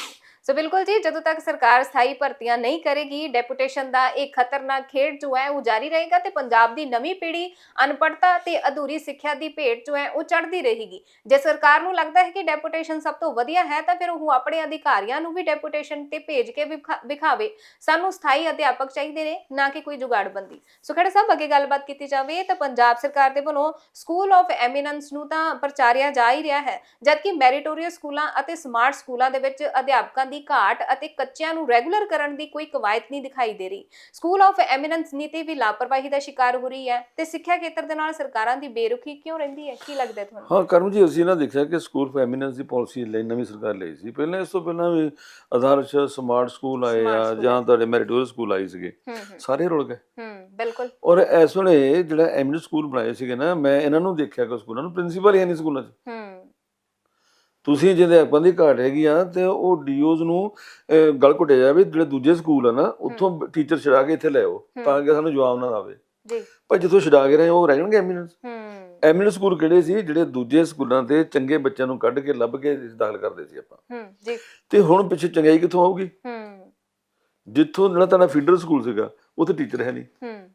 ਸੋ ਬਿਲਕੁਲ ਜੀ, ਜਦੋਂ ਤੱਕ ਸਰਕਾਰ ਸਥਾਈ ਭਰਤੀਆਂ ਨਹੀਂ ਕਰੇਗੀ, ਡੈਪੂਟੇਸ਼ਨ ਦਾ ਇਹ ਖਤਰਨਾਕ ਖੇਡ ਜੋ ਹੈ, ਉਹ ਜਾਰੀ ਰਹੇਗਾ ਤੇ ਪੰਜਾਬ ਦੀ ਨਵੀਂ ਪੀੜ੍ਹੀ ਅਨਪੜਤਾ ਤੇ ਅਧੂਰੀ ਸਿੱਖਿਆ ਦੀ ਭੇਟ ਜੋ ਹੈ, ਉਹ ਚੜ੍ਹਦੀ ਰਹੇਗੀ। ਜੇ ਸਰਕਾਰ ਨੂੰ ਲੱਗਦਾ ਹੈ ਕਿ ਡੈਪੂਟੇਸ਼ਨ ਸਭ ਤੋਂ ਵਧੀਆ ਹੈ, ਤਾਂ ਫਿਰ ਉਹ ਆਪਣੇ ਅਧਿਕਾਰੀਆਂ ਨੂੰ ਵੀ ਡੈਪੂਟੇਸ਼ਨ ਤੇ ਭੇਜ ਕੇ ਵਿਖਾ- ਵਿਖਾਵੇ। ਸਾਨੂੰ ਸਥਾਈ ਅਧਿਆਪਕ ਚਾਹੀਦੇ ਨੇ, ਨਾ ਕਿ ਕੋਈ ਜੁਗਾੜਬੰਦੀ। ਸੋ ਖੜਾ ਸਾਹਿਬ ਅੱਗੇ ਗੱਲਬਾਤ ਕੀਤੀ ਜਾਵੇ, ਤਾਂ ਪੰਜਾਬ ਸਰਕਾਰ ਦੇ ਵੱਲੋਂ ਸਕੂਲ ਆਫ ਐਮੀਨੈਂਸ ਨੂੰ ਤਾਂ ਪ੍ਰਚਾਰਿਆ ਜਾ ਹੀ ਰਿਹਾ ਹੈ, ਜਦਕਿ ਮੈਰੀਟੋਰੀਅਸ ਸਕੂਲਾਂ ਅਤੇ ਸਮਾਰਟ ਸਕੂਲਾਂ ਦੇ ਵਿੱਚ ਅਧਿਆਪਕਾਂ ਦੀ ਘਾਟ ਅਤੇ ਕੱਚਿਆਂ ਨੂੰ ਰੈਗੂਲਰ ਕਰਨ ਦੀ ਕੋਈ ਕਵਾਇਦ ਨਹੀਂ ਦਿਖਾਈ ਦੇ ਰਹੀ। ਸਕੂਲ ਆਫ ਐਮੀਨੈਂਸ ਨੀਤੀ ਵੀ ਲਾਪਰਵਾਹੀ ਦਾ ਸ਼ਿਕਾਰ ਹੋ ਰਹੀ ਹੈ ਤੇ ਸਿੱਖਿਆ ਖੇਤਰ ਦੇ ਨਾਲ ਸਰਕਾਰਾਂ ਦੀ ਬੇਰੁਖੀ ਕਿਉਂ ਰਹਿੰਦੀ ਹੈ? ਕੀ ਲੱਗਦਾ ਤੁਹਾਨੂੰ? ਹਾਂ ਕਰਮ ਜੀ ਅਸੀਂ ਨਾ ਦੇਖਿਆ ਕਿ ਸਕੂਲ ਫॉर ਐਮੀਨੈਂਸ ਦੀ ਪਾਲਿਸੀ ਲਈ ਨਵੀਂ ਸਰਕਾਰ ਲਈ ਸੀ। ਪਹਿਲਾਂ ਇਸ ਤੋਂ ਪਹਿਲਾਂ ਵੀ ਆਦਰਸ਼ ਸਮਾਰਟ ਸਕੂਲ ਆਏ ਆ ਜਾਂ। ਤੁਹਾਡੇ ਮੈਰੀਟੋਰੀਅਲ ਸਕੂਲ ਆਏ ਸੀਗੇ। ਸਾਰੇ ਰੁਲ ਗਏ। ਹੂੰ ਬਿਲਕੁਲ। ਔਰ ਇਸ ਵੇਲੇ ਜਿਹੜਾ ਐਮੀਨੈਂਸ ਸਕੂਲ ਬਣਾਏ ਸੀਗੇ ਨਾ ਮੈਂ ਇਹਨਾਂ ਨੂੰ ਦੇਖਿਆ ਕਿ ਸਕੂਲਾਂ ਨੂੰ ਪ੍ਰਿੰਸੀਪਲ ਹੈ ਨਹੀਂ ਸਕੂਲਾਂ 'ਚ। ਹੂੰ। ਤੁਸੀਂ ਜਿਹਦੇ ਆਪਾਂ ਦੀ ਘਾਟ ਹੈਗੀ ਆ ਤੇ ਉਹ ਡੀਓਜ਼ ਨੂੰ ਗਲ ਘੁੱਟਿਆ ਜਾਵੇ ਜਿਹੜੇ ਦੂਜੇ ਸਕੂਲ ਆ ਨਾ ਉੱਥੋਂ ਟੀਚਰ ਛਡਾ ਕੇ ਇੱਥੇ ਲੈ ਆਓ ਹੂੰ। ਤਾਂ ਕਿ ਸਾਨੂੰ ਜਵਾਬ ਨਾ ਆਵੇ। ਜੀ। ਪਰ ਜਿੱਥੋਂ ਛਡਾ ਕੇ ਰਹੇ ਉਹ ਰਹਿ ਜਾਣਗੇ ਐਮੀਨੈਂਸ ਹੂੰ। ਐਮੀਨੈਂਸ ਸਕੂਲ ਕਿਹੜੇ ਸੀ ਜਿਹੜੇ ਦੂਜੇ ਸਕੂਲਾਂ ਤੇ ਚੰਗੇ ਬੱਚਿਆਂ ਨੂੰ ਕੱਢ ਕੇ ਲੱਭ ਕੇ ਦਾਖਲ ਕਰਦੇ ਸੀ ਆਪਾਂ? ਹੂੰ ਜੀ। ਤੇ ਹੁਣ ਪਿੱਛੇ ਚੰਗਾਈ ਕਿੱਥੋਂ ਆਊਗੀ? ਹੂੰ। ਜਿੱਥੋਂ ਜਿਹੜਾ ਤੁਹਾਡਾ ਫੀਡਰ ਸਕੂਲ ਸੀਗਾ ਉੱਥੇ ਟੀਚਰ ਹੈ ਨਹੀਂ। ਹੂੰ।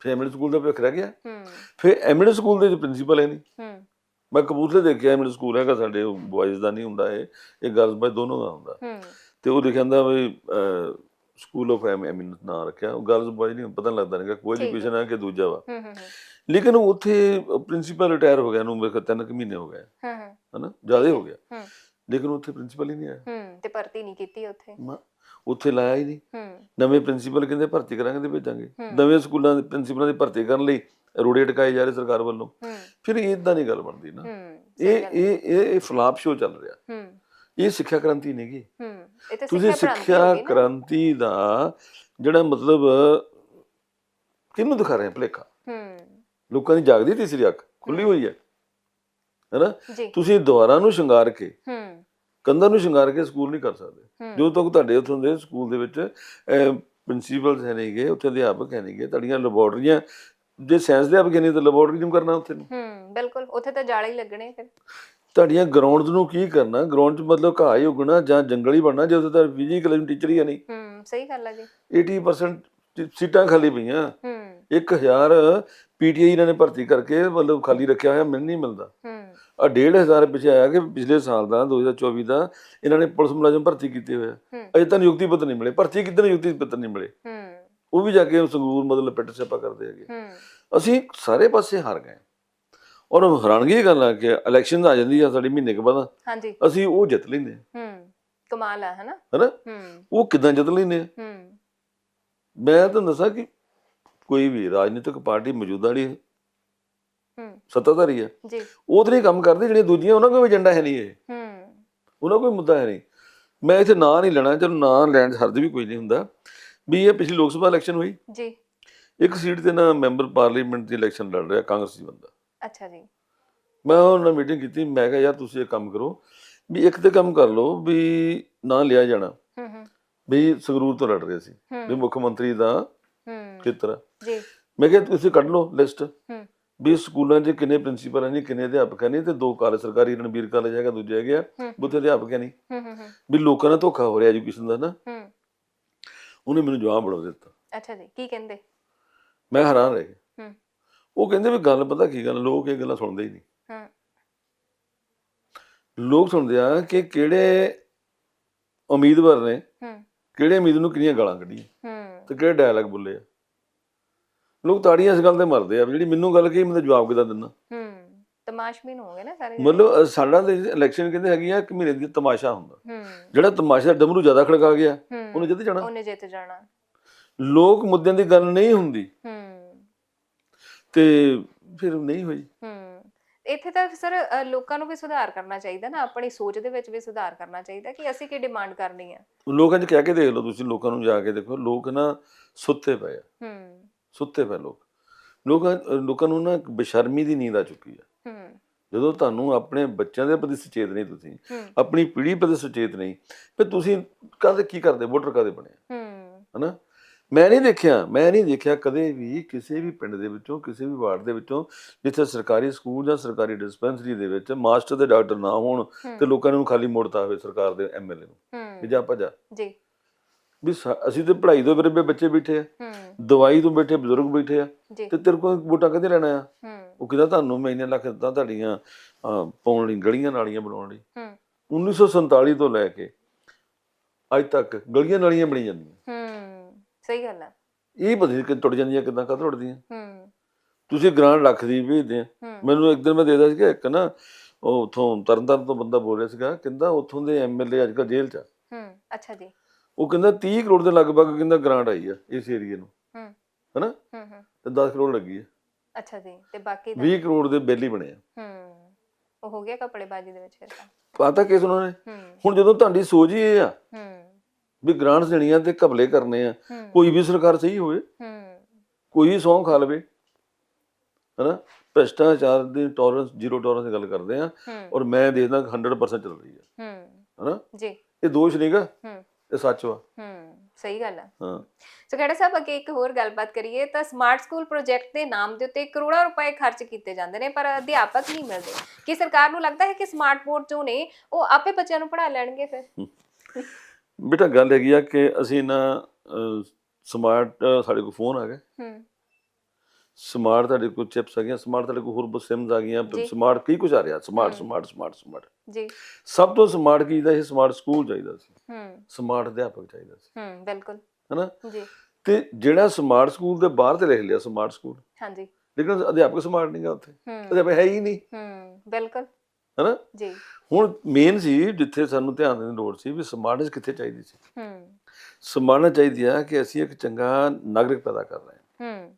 ਫਿਰ ਸਕੂਲ ਦਾ ਭੁੱਖ ਰਹਿ ਗਿਆ। ਹੂੰ। ਫਿਰ ਐਮੀਨੈਂਸ ਸਕੂਲ ਦੇ ਪ੍ਰਿੰਸੀਪਲ ਹੈ ਨਹੀਂ। ਹੂੰ। ਮੈਂ ਕਪੂਰਥਲੇ ਦੇਖਿਆ ਐਮੀਨੈਂਸ ਸਕੂਲ ਹੈਗਾ ਸਾਡੇ ਬॉयਜ਼ ਦਾ ਨਹੀਂ ਹੁੰਦਾ ਇਹ ਇਹ ਗਰਲਸ ਬਾਈ ਦੋਨੋਂ ਦਾ ਹੁੰਦਾ। ਹੂੰ। ਤੇ ਉਹ ਲਿਖਿਆ ਹੁੰਦਾ ਵੀ ਸਕੂਲ ਆਫ ਐਮੀਨੈਂਸ ਨਾਂ ਰੱਖਿਆ ਉਹ ਗਰਲਸ ਬॉय ਨਹੀਂ ਪਤਾ ਲੱਗਦਾ ਨਹੀਂਗਾ ਕੋਈ। ਐਜੂਕੇਸ਼ਨ ਹੈ ਕਿ ਦੂਜਾ ਵਾ। ਲੇਕਿਨ ਉੱਥੇ ਪ੍ਰਿੰਸੀਪਲ ਰਿਟਾਇਰ ਹੋ ਗਿਆ ਨੂੰ ਮੇਰੇ ਤਿੰਨ ਕੁ ਮਹੀਨੇ ਹੋ ਗਏ। ਹੂੰ ਹੂੰ। ਹਨਾ? ਜ਼ਿਆਦਾ ਹੋ ਗਿਆ। ਹੂੰ। ਲੇਕਿਨ ਉੱਥੇ ਪ੍ਰਿੰਸੀਪਲ ਹੀ ਨਹੀਂ ਆਇਆ। ਹੂੰ ਤੇ ਭਰਤੀ ਨਹੀਂ ਕੀਤੀ ਉੱਥੇ। ਉੱਥੇ ਲਾਇਆ ਹੀ ਨਹੀਂ। ਨਵੇਂ ਪ੍ਰਿੰਸੀਪਲ ਕਹਿੰਦੇ ਭਰਤੀ ਕਰਾਂਗੇ ਤੇ ਭੇਜਾਂਗੇ। ਨਵੇਂ ਸਕੂਲਾਂ ਦੇ ਪ੍ਰਿੰਸੀਪਲਾਂ ਦੀ ਭਰਤੀ ਕਰਨ ਲਈ ਰੋੜੇ ਟਕਾਏ ਜਾ ਰਹੇ ਸਰਕਾਰ ਵੱਲੋਂ ਫਿਰ ਇਦਾਂ ਨਹੀਂ ਗੱਲ ਬਣਦੀ ਨਾ। ਇਹ ਇਹ ਇਹ ਫਲਾਪ ਸ਼ੋ ਚੱਲ ਰਿਹਾ। ਇਹ ਸਿੱਖਿਆ ਕ੍ਰਾਂਤੀ ਨਹੀਂ ਗੀ ਹੂੰ ਇਹ ਤਾਂ ਤੁਸੀਂ ਸਿੱਖਿਆ ਕ੍ਰਾਂਤੀ ਦਾ ਜਿਹੜਾ ਮਤਲਬ ਕਿਹਨੂੰ ਦਿਖਾ ਰਹੇ ਭਲੇਖਾ? ਲੋਕਾਂ ਦੀ ਜਾਗਦੀ ਤੀਸਰੀ ਅੱਖ ਖੁੱਲੀ ਹੋਈ ਹੈ। ਹੈਨਾ? ਤੁਸੀਂ ਦੁਆਰਾਂ ਨੂੰ ਸ਼ਿੰਗਾਰ ਕੇ ਕੰਧਾਂ ਨੂੰ ਸ਼ਿੰਗਾਰ ਕੇ ਸਕੂਲ ਨਹੀਂ ਕਰ ਸਕਦੇ। ਜਦੋਂ ਤੱਕ ਤੁਹਾਡੇ ਉੱਥੋਂ ਦੇ ਸਕੂਲ ਦੇ ਵਿੱਚ ਪ੍ਰਿੰਸੀਪਲਸ ਹੈ ਨਹੀਂਗੇ ਉੱਥੇ ਅਧਿਆਪਕ ਹੈ ਨਹੀਂਗੇ ਤੁਹਾਡੀਆਂ ਲੈਬੋਰਟਰੀਆਂ ਜੇ ਸਾਇੰਸ ਦੇ ਨਹੀਂ ਤਾਂ ਲੈਬੋਰਟਰੀ ਨੂੰ ਕਰਨਾ ਉੱਥੇ ਨੂੰ? ਹੂੰ ਬਿਲਕੁਲ ਉੱਥੇ ਤਾਂ ਜਾਲੇ ਹੀ ਲੱਗਣੇ ਫਿਰ। ਤੁਹਾਡੀਆਂ ਗਰਾਊਂਡਸ ਨੂੰ ਕੀ ਕਰਨਾ? ਗਰਾਊਂਡ 'ਚ ਮਤਲਬ ਘਾਹ ਹੀ ਉਗਣਾ ਜਾਂ ਜੰਗਲ ਹੀ ਬਣਨਾ ਜੇ ਉੱਥੇ ਤਾਂ ਫਿਜ਼ੀਕਲ ਟੀਚਰ ਹੀ ਨਹੀਂ? ਹੂੰ ਸਹੀ ਗੱਲ ਹੈ ਜੀ। 80% ਸੀਟਾਂ ਖਾਲੀ ਪਈਆਂ। ਹੂੰ। 1000 ਪੀਟੀਆਈ ਇਹਨਾਂ ਨੇ ਭਰਤੀ ਕਰਕੇ ਮਤਲਬ ਖਾਲੀ ਰੱਖਿਆ ਹੋਇਆ ਮੈਨੂੰ ਨਹੀਂ ਮਿਲਦਾ। ਹੂੰ। ਆ 1500 ਪਿੱਛੇ ਆਇਆ ਕਿ ਪਿਛਲੇ ਸਾਲ ਦਾ 2024 ਦਾ ਇਹਨਾਂ ਨੇ ਪੁਲਿਸ ਮੁਲਾਜ਼ਮ ਭਰਤੀ ਕੀਤੇ ਹੋਏ ਆ। ਹੂੰ। ਅਜੇ ਤਾਂ ਨਿਯੁਕਤੀ ਪੱਤਰ ਨਹੀਂ ਮਿਲੇ। ਭਰਤੀ ਕਿਤੇ ਨਿਯੁਕਤੀ ਪੱਤਰ ਨਹੀਂ ਮਿਲੇ। ਹੂੰ। ਉਹ ਵੀ ਜਾ ਕੇ ਸੰਗਰੂਰ ਮਤਲਬ ਪਿੱਟ ਸਿਆਪਾ ਕਰਦੇ ਹੈਗੇ। ਅਸੀਂ ਸਾਰੇ ਪਾਸੇ ਹਾਰ ਗਏ। ਔਰ ਹੈਰਾਨਗੀ ਦੀ ਗੱਲ ਆ ਕਿ ਇਲੈਕਸ਼ਨ ਆ ਜਾਂਦੀ ਆ ਸਾਡੀ ਮਹੀਨੇ ਕੇ ਬਾਅਦ। ਹਾਂਜੀ। ਅਸੀਂ ਉਹ ਜਿੱਤ ਲੈਂਦੇ ਹਾਂ, ਹੂੰ ਕਮਾਲ ਹੈ ਹਨਾ? ਹੈਨਾ? ਹੂੰ। ਉਹ ਕਿਦਾਂ ਜਿੱਤ ਲੈਂਦੇ ਆ? ਹੂੰ। ਮੈਂ ਤੁਹਾਨੂੰ ਦੱਸਾਂ ਕਿ ਕੋਈ ਵੀ ਰਾਜਨੀਤਿਕ ਪਾਰਟੀ ਮੌਜੂਦਾ ਜਿਹੜੀ ਹੂੰ। ਸੱਤਾਧਾਰੀ ਆ। ਜੀ। ਉਹ ਤੇ ਨਹੀਂ ਕੰਮ ਕਰਦੀ ਜਿਹੜੀਆਂ ਦੂਜੀਆਂ ਉਹਨਾਂ ਕੋਲ ਏਜੰਡਾ ਹੈ ਨਹੀਂ ਇਹ। ਹੂੰ। ਉਹਨਾਂ ਕੋਲ ਮੁੱਦਾ ਹੈ ਨਹੀਂ। ਮੈਂ ਇੱਥੇ ਨਾਂ ਨਹੀਂ ਲੈਣਾ ਚਲੋ ਨਾਂ ਲੈਣ ਹਰਜ ਵੀ ਕੋਈ ਨਹੀਂ ਹੁੰਦਾ। ਵੀ ਇਹ ਪਿਛਲੀ ਲੋਕ ਸਭਾ ਇਲੈਕਸ਼ਨ ਹੋਈ। ਜੀ। ਇੱਕ ਸੀਟ ਤੇ ਨਾ ਮੈਂਬਰ ਪਾਰਲੀਮੈਂਟ ਦੀ ਇਲੈਕਸ਼ਨ ਲੜ ਰਿਹਾ ਕਾਂਗਰਸੀ ਬੰਦਾ। ਅੱਛਾ ਜੀ। ਮੈਂ ਉਹਨਾਂ ਨਾਲ ਮੀਟਿੰਗ ਕੀਤੀ ਮੈਂ ਕਿਹਾ ਯਾਰ ਤੁਸੀਂ ਇਹ ਕੰਮ ਕਰੋ ਵੀ ਇੱਕ ਤੇ ਕੰਮ ਕਰ ਲਓ ਵੀ ਨਾਂ ਲਿਆ ਜਾਣਾ। ਹੂੰ ਹੂੰ। ਵੀ ਸੰਗਰੂਰ ਤੋਂ ਲੜ ਰਹੇ ਸੀ ਵੀ ਮੁੱਖ ਮੰਤਰੀ ਦਾ ਹੂੰ। ਖੇਤਰ ਆ। ਜੀ। ਮੈਂ ਕਿਹਾ ਤੁਸੀਂ ਕੱਢ ਲਓ ਲਿਸਟ ਹੂੰ। ਵੀ ਸਕੂਲਾਂ 'ਚ ਕਿੰਨੇ ਪ੍ਰਿੰਸੀਪਲ ਹਨ ਜੀ ਕਿੰਨੇ ਅਧਿਆਪਕ ਹਨ ਤੇ ਦੋ ਕਾਲਜ ਸਰਕਾਰੀ ਰਣਬੀਰ ਕਾਲਜ ਹੈਗਾ ਦੂਜਾ ਹੈਗਾ। ਬੁੱਧ ਅਧਿਆਪਕ ਹੈ ਨਹੀਂ। ਹੂੰ ਹੂੰ ਹੂੰ। ਵੀ ਲੋਕਾਂ ਨਾਲ ਧੋਖਾ ਹੋ ਰਿਹਾ ਐਜੂਕੇਸ਼ਨ ਦਾ ਨਾ। ਹੂੰ। ਉਹਨੇ ਮੈਨੂੰ ਜਵਾਬ ਬੜਾ ਦਿੱਤਾ। ਅੱਛਾ ਜੀ ਕੀ ਕਹਿੰਦੇ? ਮੈਂ ਹੈਰਾਨ ਰਹਿ ਗਿਆ। ਹੂੰ। ਉਹ ਕਹਿੰਦੇ ਵੀ ਗੱਲ ਪਤਾ ਕੀ ਗੱਲ ਲੋਕ ਇਹ ਗੱਲਾਂ ਸੁਣਦੇ ਹੀ ਨਹੀਂ। ਹੂੰ। ਲੋਕ ਸੁਣਦੇ ਆ ਕਿ ਕਿਹੜੇ ਉਮੀਦਵਾਰ ਨੇ ਹੂੰ। ਕਿਹੜੇ ਉਮੀਦ ਨੂੰ ਕਿੰਨੀਆਂ ਗਾਲਾਂ ਕੱਢੀਆਂ। ਹੂੰ। ਤੇ ਕਿਹੜੇ ਡਾਇਲੌਗ ਬੋਲੇ ਆ। ਲੋਕ ਤਾੜੀਆਂ ਇਸ ਗੱਲ ਤੇ ਮਰਦੇ ਆ ਜਿਹੜੀ ਮੈਨੂੰ ਗੱਲ ਕਹੀ ਮੈਂ ਜਵਾਬ ਕਿਦਾਂ ਦਿੰਦਾ? ਹੂੰ। ਤਮਾਸ਼ਬੀਨ ਹੋ ਗਏ ਨਾ ਸਾਰੇ ਮਤਲਬ ਸਾਡਾ ਤੇ ਇਲੈਕਸ਼ਨ ਕਹਿੰਦੇ ਹੈਗੀ ਆ ਇੱਕ ਮਹੀਨੇ ਦੀ ਤਮਾਸ਼ਾ ਹੁੰਦਾ। ਜਿਹੜਾ ਤਮਾਸ਼ਾ ਡਮਰੂ ਜ਼ਿਆਦਾ ਖੜਕਾ ਗਿਆ ਉਹਨੇ ਜਿੱਤ ਜਾਣਾ। ਉਹਨੇ ਜਿੱਤ ਜਾਣਾ। ਲੋਕ ਮੁੱਦਿਆਂ ਦੀ ਗੱਲ ਨਹੀਂ ਹੁੰਦੀ। ਤੇ ਫਿਰ ਨਹੀਂ ਹੋਈ। ਇੱਥੇ ਤਾਂ ਸਰ ਲੋਕਾਂ ਨੂੰ ਵੀ ਸੁਧਾਰ ਕਰਨਾ ਚਾਹੀਦਾ ਨਾ। ਆਪਣੀ ਸੋਚ ਦੇ ਵਿੱਚ ਵੀ ਸੁਧਾਰ ਕਰਨਾ ਚਾਹੀਦਾ ਕਿ ਅਸੀਂ ਕੀ ਡਿਮਾਂਡ ਕਰਨੀ ਹੈ ਲੋਕਾਂ 'ਚ ਕਹਿ ਕੇ ਦੇਖ ਲਓ ਤੁਸੀਂ ਲੋਕਾਂ ਨੂੰ ਜਾ ਕੇ ਦੇਖੋ। ਲੋਕ ਨਾ ਸੁੱਤੇ ਪਏ ਆ। ਹੂੰ। ਸੁੱਤੇ ਪਏ ਲੋਕ। ਲੋਕਾਂ ਲੋਕਾਂ ਨੂੰ ਨਾ ਬੇਸ਼ਰਮੀ ਦੀ ਨੀਂਦ ਆ ਚੁੱਕੀ ਆ। ਹੂੰ। ਜਦੋਂ ਤੁਹਾਨੂੰ ਆਪਣੇ ਬੱਚਿਆਂ ਦੇ ਪ੍ਰਤੀ ਸੁਚੇਤ ਨਹੀਂ ਤੁਸੀਂ ਆਪਣੀ ਪੀੜ੍ਹੀ ਪ੍ਰਤੀ ਸੁਚੇਤ ਨਹੀਂ ਫਿਰ ਤੁਸੀਂ ਕਦੇ ਕੀ ਕਰਦੇ ਵੋਟਰ ਕਦੇ ਬਣੇ? ਹੂੰ। ਹਨਾ? ਮੈਂ ਨਹੀਂ ਦੇਖਿਆ ਮੈਂ ਨਹੀਂ ਦੇਖਿਆ ਕਦੇ ਵੀ ਕਿਸੇ ਵੀ ਪਿੰਡ ਦੇ ਵਿੱਚੋਂ ਕਿਸੇ ਵੀ ਵਾਰਡ ਦੇ ਵਿੱਚੋਂ ਜਿੱਥੇ ਸਰਕਾਰੀ ਸਕੂਲ ਜਾਂ ਸਰਕਾਰੀ ਡਿਸਪੈਂਸਰੀ ਦੇ ਵਿੱਚ ਮਾਸਟਰ ਤੇ ਡਾਕਟਰ ਨਾ ਹੋਣ ਤੇ ਲੋਕਾਂ ਨੂੰ ਖਾਲੀ ਮੋੜਤਾ ਹੋਵੇ ਸਰਕਾਰ ਦੇ ਐਮਐਲਏ ਨੂੰ। ਵੀ ਜਾ ਭਜਾ ਜੀ। ਵੀ ਅਸੀਂ ਤੇ ਪੜ੍ਹਾਈ ਤੋਂ ਵਿਰਬੇ ਬੱਚੇ ਬੈਠੇ ਆ। ਦਵਾਈ ਤੋਂ ਬੈਠੇ ਬਜ਼ੁਰਗ ਬੈਠੇ ਆ। ਤੇ ਤੇਰੇ ਕੋਲ ਵੋਟਾਂ ਕਦੇ ਲੈਣਾ ਆ ਉਹ ਕਹਿੰਦਾ ਤੁਹਾਨੂੰ ਮੈਂ ਇੰਨੇ ਲੱਖ ਦਿੱਤਾ ਤੁਹਾਡੀਆਂ ਪਾਉਣ ਲਈ ਗਲੀਆਂ ਨਾਲੀਆਂ ਬਣਾਉਣ ਲਈ। ਹੂੰ। 1947 ਤੋਂ ਲੈ ਕੇ ਅੱਜ ਤੱਕ ਗਲੀਆਂ ਨਾਲੀਆਂ ਬਣੀ ਜਾਂਦੀਆਂ। ਹੂੰ ਸਹੀ ਗੱਲ ਹੈ ਇਹ ਪਤਾ ਨਹੀਂ ਕਿ ਟੁੱਟ ਜਾਂਦੀਆਂ ਕਿਦਾਂ ਕਦ ਟੁੱਟਦੀਆਂ। ਹੂੰ। ਤੁਸੀਂ ਗ੍ਰਾਂਟ ਲੱਖ ਦੀ ਭੇਜਦੇ ਆ। ਮੈਨੂੰ ਇੱਕ ਦਿਨ ਮੈਂ ਦੇਦਾ ਸੀਗਾ ਇੱਕ ਨਾ ਉਹ ਉਥੋਂ ਤਰਨਤਾਰਨ ਤੋਂ ਬੰਦਾ ਬੋਲ ਰਿਹਾ ਸੀਗਾ ਕਹਿੰਦਾ ਉਥੋਂ ਦੇ ਐਮਐਲਏ ਅੱਜ ਕੱਲ੍ਹ ਜੇਲ੍ਹ 'ਚ ਆ। ਹੂੰ ਅੱਛਾ ਜੀ। ਉਹ ਕਹਿੰਦਾ 30 ਕਰੋੜ ਦੇ ਲਗਭਗ ਕਹਿੰਦਾ ਗ੍ਰਾਂਟ ਆਈ ਆ ਇਸ ਏਰੀਏ ਨੂੰ। ਹੂੰ। ਹਨਾ? ਹੂੰ ਹੂੰ। ਤੇ 10 ਕਰੋੜ ਲੱਗੀ ਆ। ਅੱਛਾ ਜੀ ਤੇ ਬਾਕੀ ਦਾ 20 ਕਰੋੜ ਦੇ ਬਿੱਲ ਹੀ ਬਣੇ ਆ। ਹੂੰ ਉਹ ਹੋ ਗਿਆ ਕਪੜੇਬਾਜੀ ਦੇ ਵਿੱਚ ਫਿਰ ਤਾਂ। ਪਤਾ ਕਿਸ ਉਹਨਾਂ ਨੇ? ਹੂੰ। ਹੁਣ ਜਦੋਂ ਤੁਹਾਡੀ ਸੋਚ ਹੀ ਇਹ ਆ ਹੂੰ। ਵੀ ਗ੍ਰਾਂਟਸ ਦੇਣੀਆਂ ਤੇ ਘਪਲੇ ਕਰਨੇ ਆ ਹੂੰ। ਕੋਈ ਵੀ ਸਰਕਾਰ ਸਹੀ ਹੋਵੇ ਹੂੰ। ਕੋਈ ਸੌਂ ਖਾ ਲਵੇ ਹਨਾ? ਭ੍ਰਿਸ਼ਟਾਚਾਰ ਦੀ ਟੋਲਰੈਂਸ ਜ਼ੀਰੋ ਟੋਲਰੈਂਸ ਦੀ ਗੱਲ ਕਰਦੇ ਆ ਹੂੰ। ਔਰ ਮੈਂ ਦੇਖਦਾ ਕਿ 100% ਚੱਲ ਰਹੀ ਹੈ ਹੂੰ। ਹਨਾ? ਜੀ। ਇਹ ਦੋਸ਼ ਨਹੀਂਗਾ ਹੂੰ। ਇਹ ਸੱਚ ਵਾ। ਹੂੰ। ਸਹੀ ਗੱਲ ਹੈ ਹਾਂ। ਸੋ ਖੜਾ ਸਾਹਿਬ ਅੱਗੇ ਇੱਕ ਹੋਰ ਗੱਲਬਾਤ ਕਰੀਏ ਤਾਂ ਸਮਾਰਟ ਸਕੂਲ ਪ੍ਰੋਜੈਕਟ ਦੇ ਨਾਮ ਦੇ ਉੱਤੇ ਕਰੋੜਾਂ ਰੁਪਏ ਖਰਚ ਕੀਤੇ ਜਾਂਦੇ ਨੇ ਪਰ ਅਧਿਆਪਕ ਨਹੀਂ ਮਿਲਦੇ। ਕੀ ਸਰਕਾਰ ਨੂੰ ਲੱਗਦਾ ਹੈ ਕਿ ਸਮਾਰਟ ਬੋਰਡ ਜੋ ਨੇ ਉਹ ਆਪੇ ਬੱਚਿਆਂ ਨੂੰ ਪੜ੍ਹਾ ਲੈਣਗੇ ਫਿਰ? ਬੇਟਾ ਗੱਲ ਹੈਗੀ ਆ ਕਿ ਅਸੀਂ ਨਾ ਸਮਾਰਟ ਸਾਡੇ ਕੋਲ ਫੋਨ ਆ ਗਏ ਹੂੰ। ਸਮਾਰਟ ਤੁਹਾਡੇ ਕੋਲ ਚਿਪਸ ਆ ਗਈਆਂ ਸਮਾਰਟ ਤੁਹਾਡੇ ਕੋਲ ਹੋਰ ਸਿਮਸ ਆ ਗਈਆਂ। ਸਮਾਰਟ ਕੀ ਕੁਝ ਆ ਰਿਹਾ? ਸਮਾਰਟ। ਸਮਾਰਟ ਸਮਾਰਟ ਸਮਾਰਟ ਜੀ। ਸਭ ਤੋਂ ਸਮਾਰਟ ਕੀ ਦਾ ਇਹ ਸਮਾਰਟ ਸਕੂਲ ਚਾਹੀਦਾ ਸੀ। ਹੂੰ। ਸਮਾਰਟ ਅਧਿਆਪਕ ਚਾਹੀਦਾ ਸੀ। ਹੂੰ ਬਿਲਕੁਲ। ਹਨਾ? ਜੀ। ਤੇ ਜਿਹੜਾ ਸਮਾਰਟ ਸਕੂਲ ਦੇ ਬਾਹਰ ਤੇ ਲਿਖ ਲਿਆ ਸਮਾਰਟ ਸਕੂਲ। ਹਾਂਜੀ। ਲੇਕਿਨ ਅਧਿਆਪਕ ਸਮਾਰਟ ਨਹੀਂਗਾ ਉੱਥੇ। ਹੂੰ। ਅਧਿਆਪਕ ਹੈ ਹੀ ਨਹੀਂ। ਹੂੰ ਬਿਲਕੁਲ। ਹਨਾ? ਜੀ। ਹੁਣ ਮੇਨ ਸੀ ਜਿੱਥੇ ਸਾਨੂੰ ਧਿਆਨ ਦੇਣ ਦੀ ਲੋੜ ਸੀ ਵੀ ਸਮਾਰਟਨੈਸ ਕਿੱਥੇ ਚਾਹੀਦੀ ਸੀ। ਹੂੰ। ਸਮਾਰਟਨੈਸ ਚਾਹੀਦੀ ਆ ਕਿ ਅਸੀਂ ਇੱਕ ਚੰਗਾ ਨਾਗਰਿਕ ਪੈਦਾ ਕਰ ਰਹੇ ਹਾਂ। ਹੂੰ।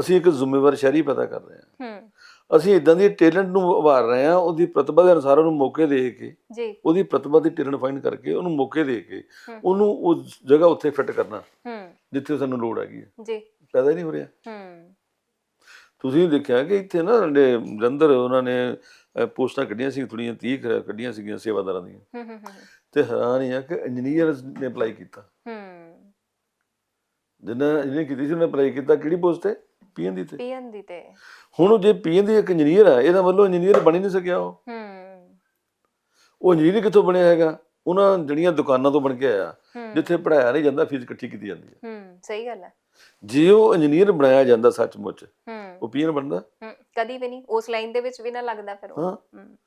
ਅਸੀਂ ਇੱਕ ਜ਼ਿੰਮੇਵਾਰ ਸ਼ਹਿਰੀ ਪੈਦਾ ਕਰ ਰਹੇ ਹਾਂ। ਹੂੰ। ਅਸੀਂ ਇਦਾਂ ਦੀ ਟੈਲੈਂਟ ਨੂੰ ਉਭਾਰ ਰਹੇ ਹਾਂ ਉਹਦੀ ਪ੍ਰਤਿਭਾ ਦੇ ਅਨੁਸਾਰ ਉਹਨੂੰ ਮੌਕੇ ਦੇ ਕੇ ਜੀ। ਉਹਦੀ ਪ੍ਰਤਿਭਾ ਦੀ ਟੈਲੈਂਟ ਫਾਈਂਡ ਕਰਕੇ ਉਹਨੂੰ ਮੌਕੇ ਦੇ ਕੇ। ਉਹਨੂੰ ਉਸ ਜਗ੍ਹਾ ਉੱਥੇ ਫਿੱਟ ਕਰਨਾ ਹੂੰ। ਜਿੱਥੇ ਸਾਨੂੰ ਲੋੜ ਹੈਗੀ ਹੈ। ਜੀ। ਪੈਦਾ ਨਹੀਂ ਹੋ ਰਿਹਾ। ਹੂੰ। ਤੁਸੀਂ ਦੇਖਿਆ ਕਿ ਇੱਥੇ ਨਾ ਜਲੰਧਰ ਉਹਨਾਂ ਨੇ ਪੋਸਟਾਂ ਕੱਢੀਆਂ ਸੀ ਥੋੜੀਆਂ 30 ਕੁ ਕੱਢੀਆਂ ਸੀਗੀਆਂ ਸੇਵਾਦਾਰਾਂ ਦੀਆਂ। ਹੂੰ ਹੂੰ ਤੇ ਹੈਰਾਨ ਹੀ ਆ ਕਿ ਇੰਜੀਨੀਅਰ ਨੇ ਅਪਲਾਈ ਕੀਤਾ। ਹੂੰ। ਜਿਹਨਾਂ ਜਿਹਨੇ ਕੀਤੀ ਸੀ ਉਹਨੇ ਅਪਲਾਈ ਕੀਤਾ ਕਿਹੜੀ ਪੋਸਟ ਤੇ? ਪੀਐਨ ਦੀ ਤੇ। ਪੀਐਨ ਦੀ ਤੇ। ਹੁਣ ਉਹ ਜੇ ਪੀਐਨ ਦੀ ਇੱਕ ਇੰਜੀਨੀਅਰ ਆ ਇਹਦਾ ਮਤਲਬ ਇੰਜੀਨੀਅਰ ਬਣ ਹੀ ਨਹੀਂ ਸਕਿਆ ਉਹ। ਹੂੰ। ਉਹ ਇੰਜੀਨੀਅਰ ਕਿੱਥੋਂ ਬਣਿਆ ਹੈਗਾ? ਉਹਨਾਂ ਜਿਹੜੀਆਂ ਦੁਕਾਨਾਂ ਤੋਂ ਬਣ ਕੇ ਆਇਆ ਜਿੱਥੇ ਪੜਾਇਆ ਨਹੀਂ ਜਾਂਦਾ ਫੀਸ ਇਕੱਠੀ ਕੀਤੀ ਜਾਂਦੀ ਹੈ ਹੂੰ ਸਹੀ ਗੱਲ ਹੈ ਜੇ ਉਹ ਇੰਜੀਨੀਅਰ ਬਣਾਇਆ ਜਾਂਦਾ ਸੱਚਮੁੱਚ ਹੂੰ। ਉਹ ਪੀਐਨ ਬਣਦਾ? ਹੂੰ ਕਦੀ ਵੀ ਨਹੀਂ ਉਸ ਲਾਈਨ ਦੇ ਵਿੱਚ ਵੀ ਨਾ ਲੱਗਦਾ ਫਿਰ ਉਹ। ਹੂੰ।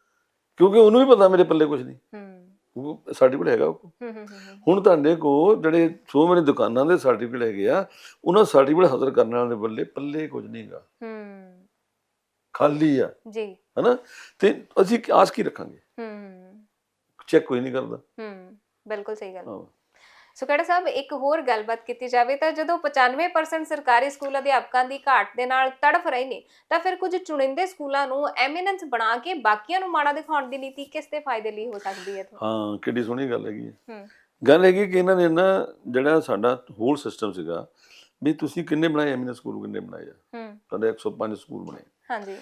ਕਿਉਂਕਿ ਉਹਨੂੰ ਵੀ ਪਤਾ ਮੇਰੇ ਪੱਲੇ ਕੁਝ ਨਹੀਂ। ਹੂੰ। ਉਹ ਸਰਟੀਫਿਕੇਟ ਹੈਗਾ ਉਹ। ਕੋਲ। ਹੁਣ ਤੁਹਾਡੇ ਕੋ ਜਿਹੜੇ ਸੋ ਮੇਰੇ ਦੁਕਾਨਾਂ ਦੇ ਸਰਟੀਫਿਕੇਟ ਹੈਗੇ ਆ ਉਹਨਾਂ ਸਰਟੀਫਿਕੇਟ ਹਾਸਲ ਕਰਨ ਵਾਲੇ ਦੇ ਬੱਲੇ ਪੱਲੇ ਕੁਝ ਨਹੀਂਗਾ ਹੂੰ। ਖਾਲੀ ਆ। ਜੀ। ਹਨਾ? ਤੇ ਅਸੀਂ ਆਸ ਕੀ ਰੱਖਾਂਗੇ? ਹੂੰ। ਚੈੱਕ ਕੋਈ ਨਹੀਂ ਕਰਦਾ। ਹੂੰ ਬਿਲਕੁਲ ਸਹੀ ਗੱਲ। ਹਾਂ। ਸੋ ਖੜਾ ਸਾਹਿਬ ਇੱਕ ਹੋਰ ਗੱਲਬਾਤ ਕੀਤੀ ਜਾਵੇ ਤਾਂ ਜਦੋਂ 95% ਸਰਕਾਰੀ ਸਕੂਲ ਅਧਿਆਪਕਾਂ ਦੀ ਘਾਟ ਦੇ ਨਾਲ ਤੜਫ ਰਹੇ ਨੇ ਤਾਂ ਫਿਰ ਕੁਝ ਚੁਣਿੰਦੇ ਸਕੂਲਾਂ ਨੂੰ ਐਮੀਨੈਂਸ ਬਣਾ ਕੇ ਬਾਕੀਆਂ ਨੂੰ ਮਾੜਾ ਦਿਖਾਉਣ ਦੀ ਨੀਤੀ ਕਿਸ ਦੇ ਫਾਇਦੇ ਲਈ ਹੋ ਸਕਦੀ ਹੈ? ਹਾਂ ਕਿੱਡੀ ਸੋਹਣੀ ਗੱਲ ਹੈਗੀ ਹੈ। ਗੱਲ ਹੈਗੀ ਕਿ ਇਹਨਾਂ ਨੇ ਨਾ ਜਿਹੜਾ ਸਾਡਾ ਹੋਲ ਸਿਸਟਮ ਸੀਗਾ ਵੀ ਤੁਸੀਂ ਕਿੰਨੇ ਬਣਾਏ ਐਮੀਨ ਸਕੂਲ ਕਿੰਨੇ ਬਣਾਏ ਆ? ਹੂੰ। ਤੁਹਾਡੇ 105 ਸਕੂਲ ਬਣੇ। ਹਾਂਜੀ।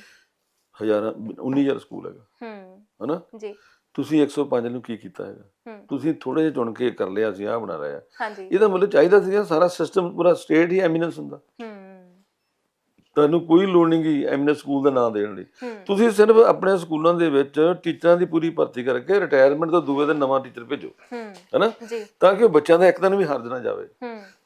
ਹਜ਼ਾਰਾਂ 19000 ਸਕੂਲ ਹੈਗਾ। ਹੂੰ। ਹਨਾ? ਜੀ। ਤੁਸੀਂ 105 ਨੂੰ ਕੀ ਕੀਤਾ ਹੈਗਾ? ਹੂੰ। ਤੁਸੀਂ ਥੋੜੇ ਜਿਹਾ ਚੁਣ ਕੇ ਕਰ ਲਿਆ ਸੀ ਆ ਬਣਾ ਰਿਹਾ ਹਾਂਜੀ। ਇਹਦਾ ਮਤਲਬ ਚਾਹੀਦਾ ਸੀਗਾ ਸਾਰਾ ਸਿਸਟਮ ਪੂਰਾ ਸਟੇਟ ਹੀ ਐਮੀਨੈਂਸ ਹੁੰਦਾ। ਹੂੰ। ਤੁਹਾਨੂੰ ਕੋਈ ਲੋੜ ਨਹੀਂ ਗੀ ਐਮੀਨੈਂਸ ਸਕੂਲ ਦਾ ਨਾਮ ਦੇਣ ਲਈ ਤੁਸੀਂ ਸਿਰਫ ਆਪਣੇ ਸਕੂਲਾਂ ਦੇ ਵਿੱਚ ਟੀਚਰਾਂ ਦੀ ਪੂਰੀ ਭਰਤੀ ਕਰਕੇ ਰਿਟਾਇਰਮੈਂਟ ਤੋਂ ਦੂਏ ਦਿਨ ਨਵਾਂ ਟੀਚਰ ਭੇਜੋ। ਹੈਨਾ? ਤਾਂ ਕਿ ਬੱਚਿਆਂ ਦਾ ਇੱਕ ਦਿਨ ਵੀ ਹਰਜ ਨਾ ਜਾਵੇ।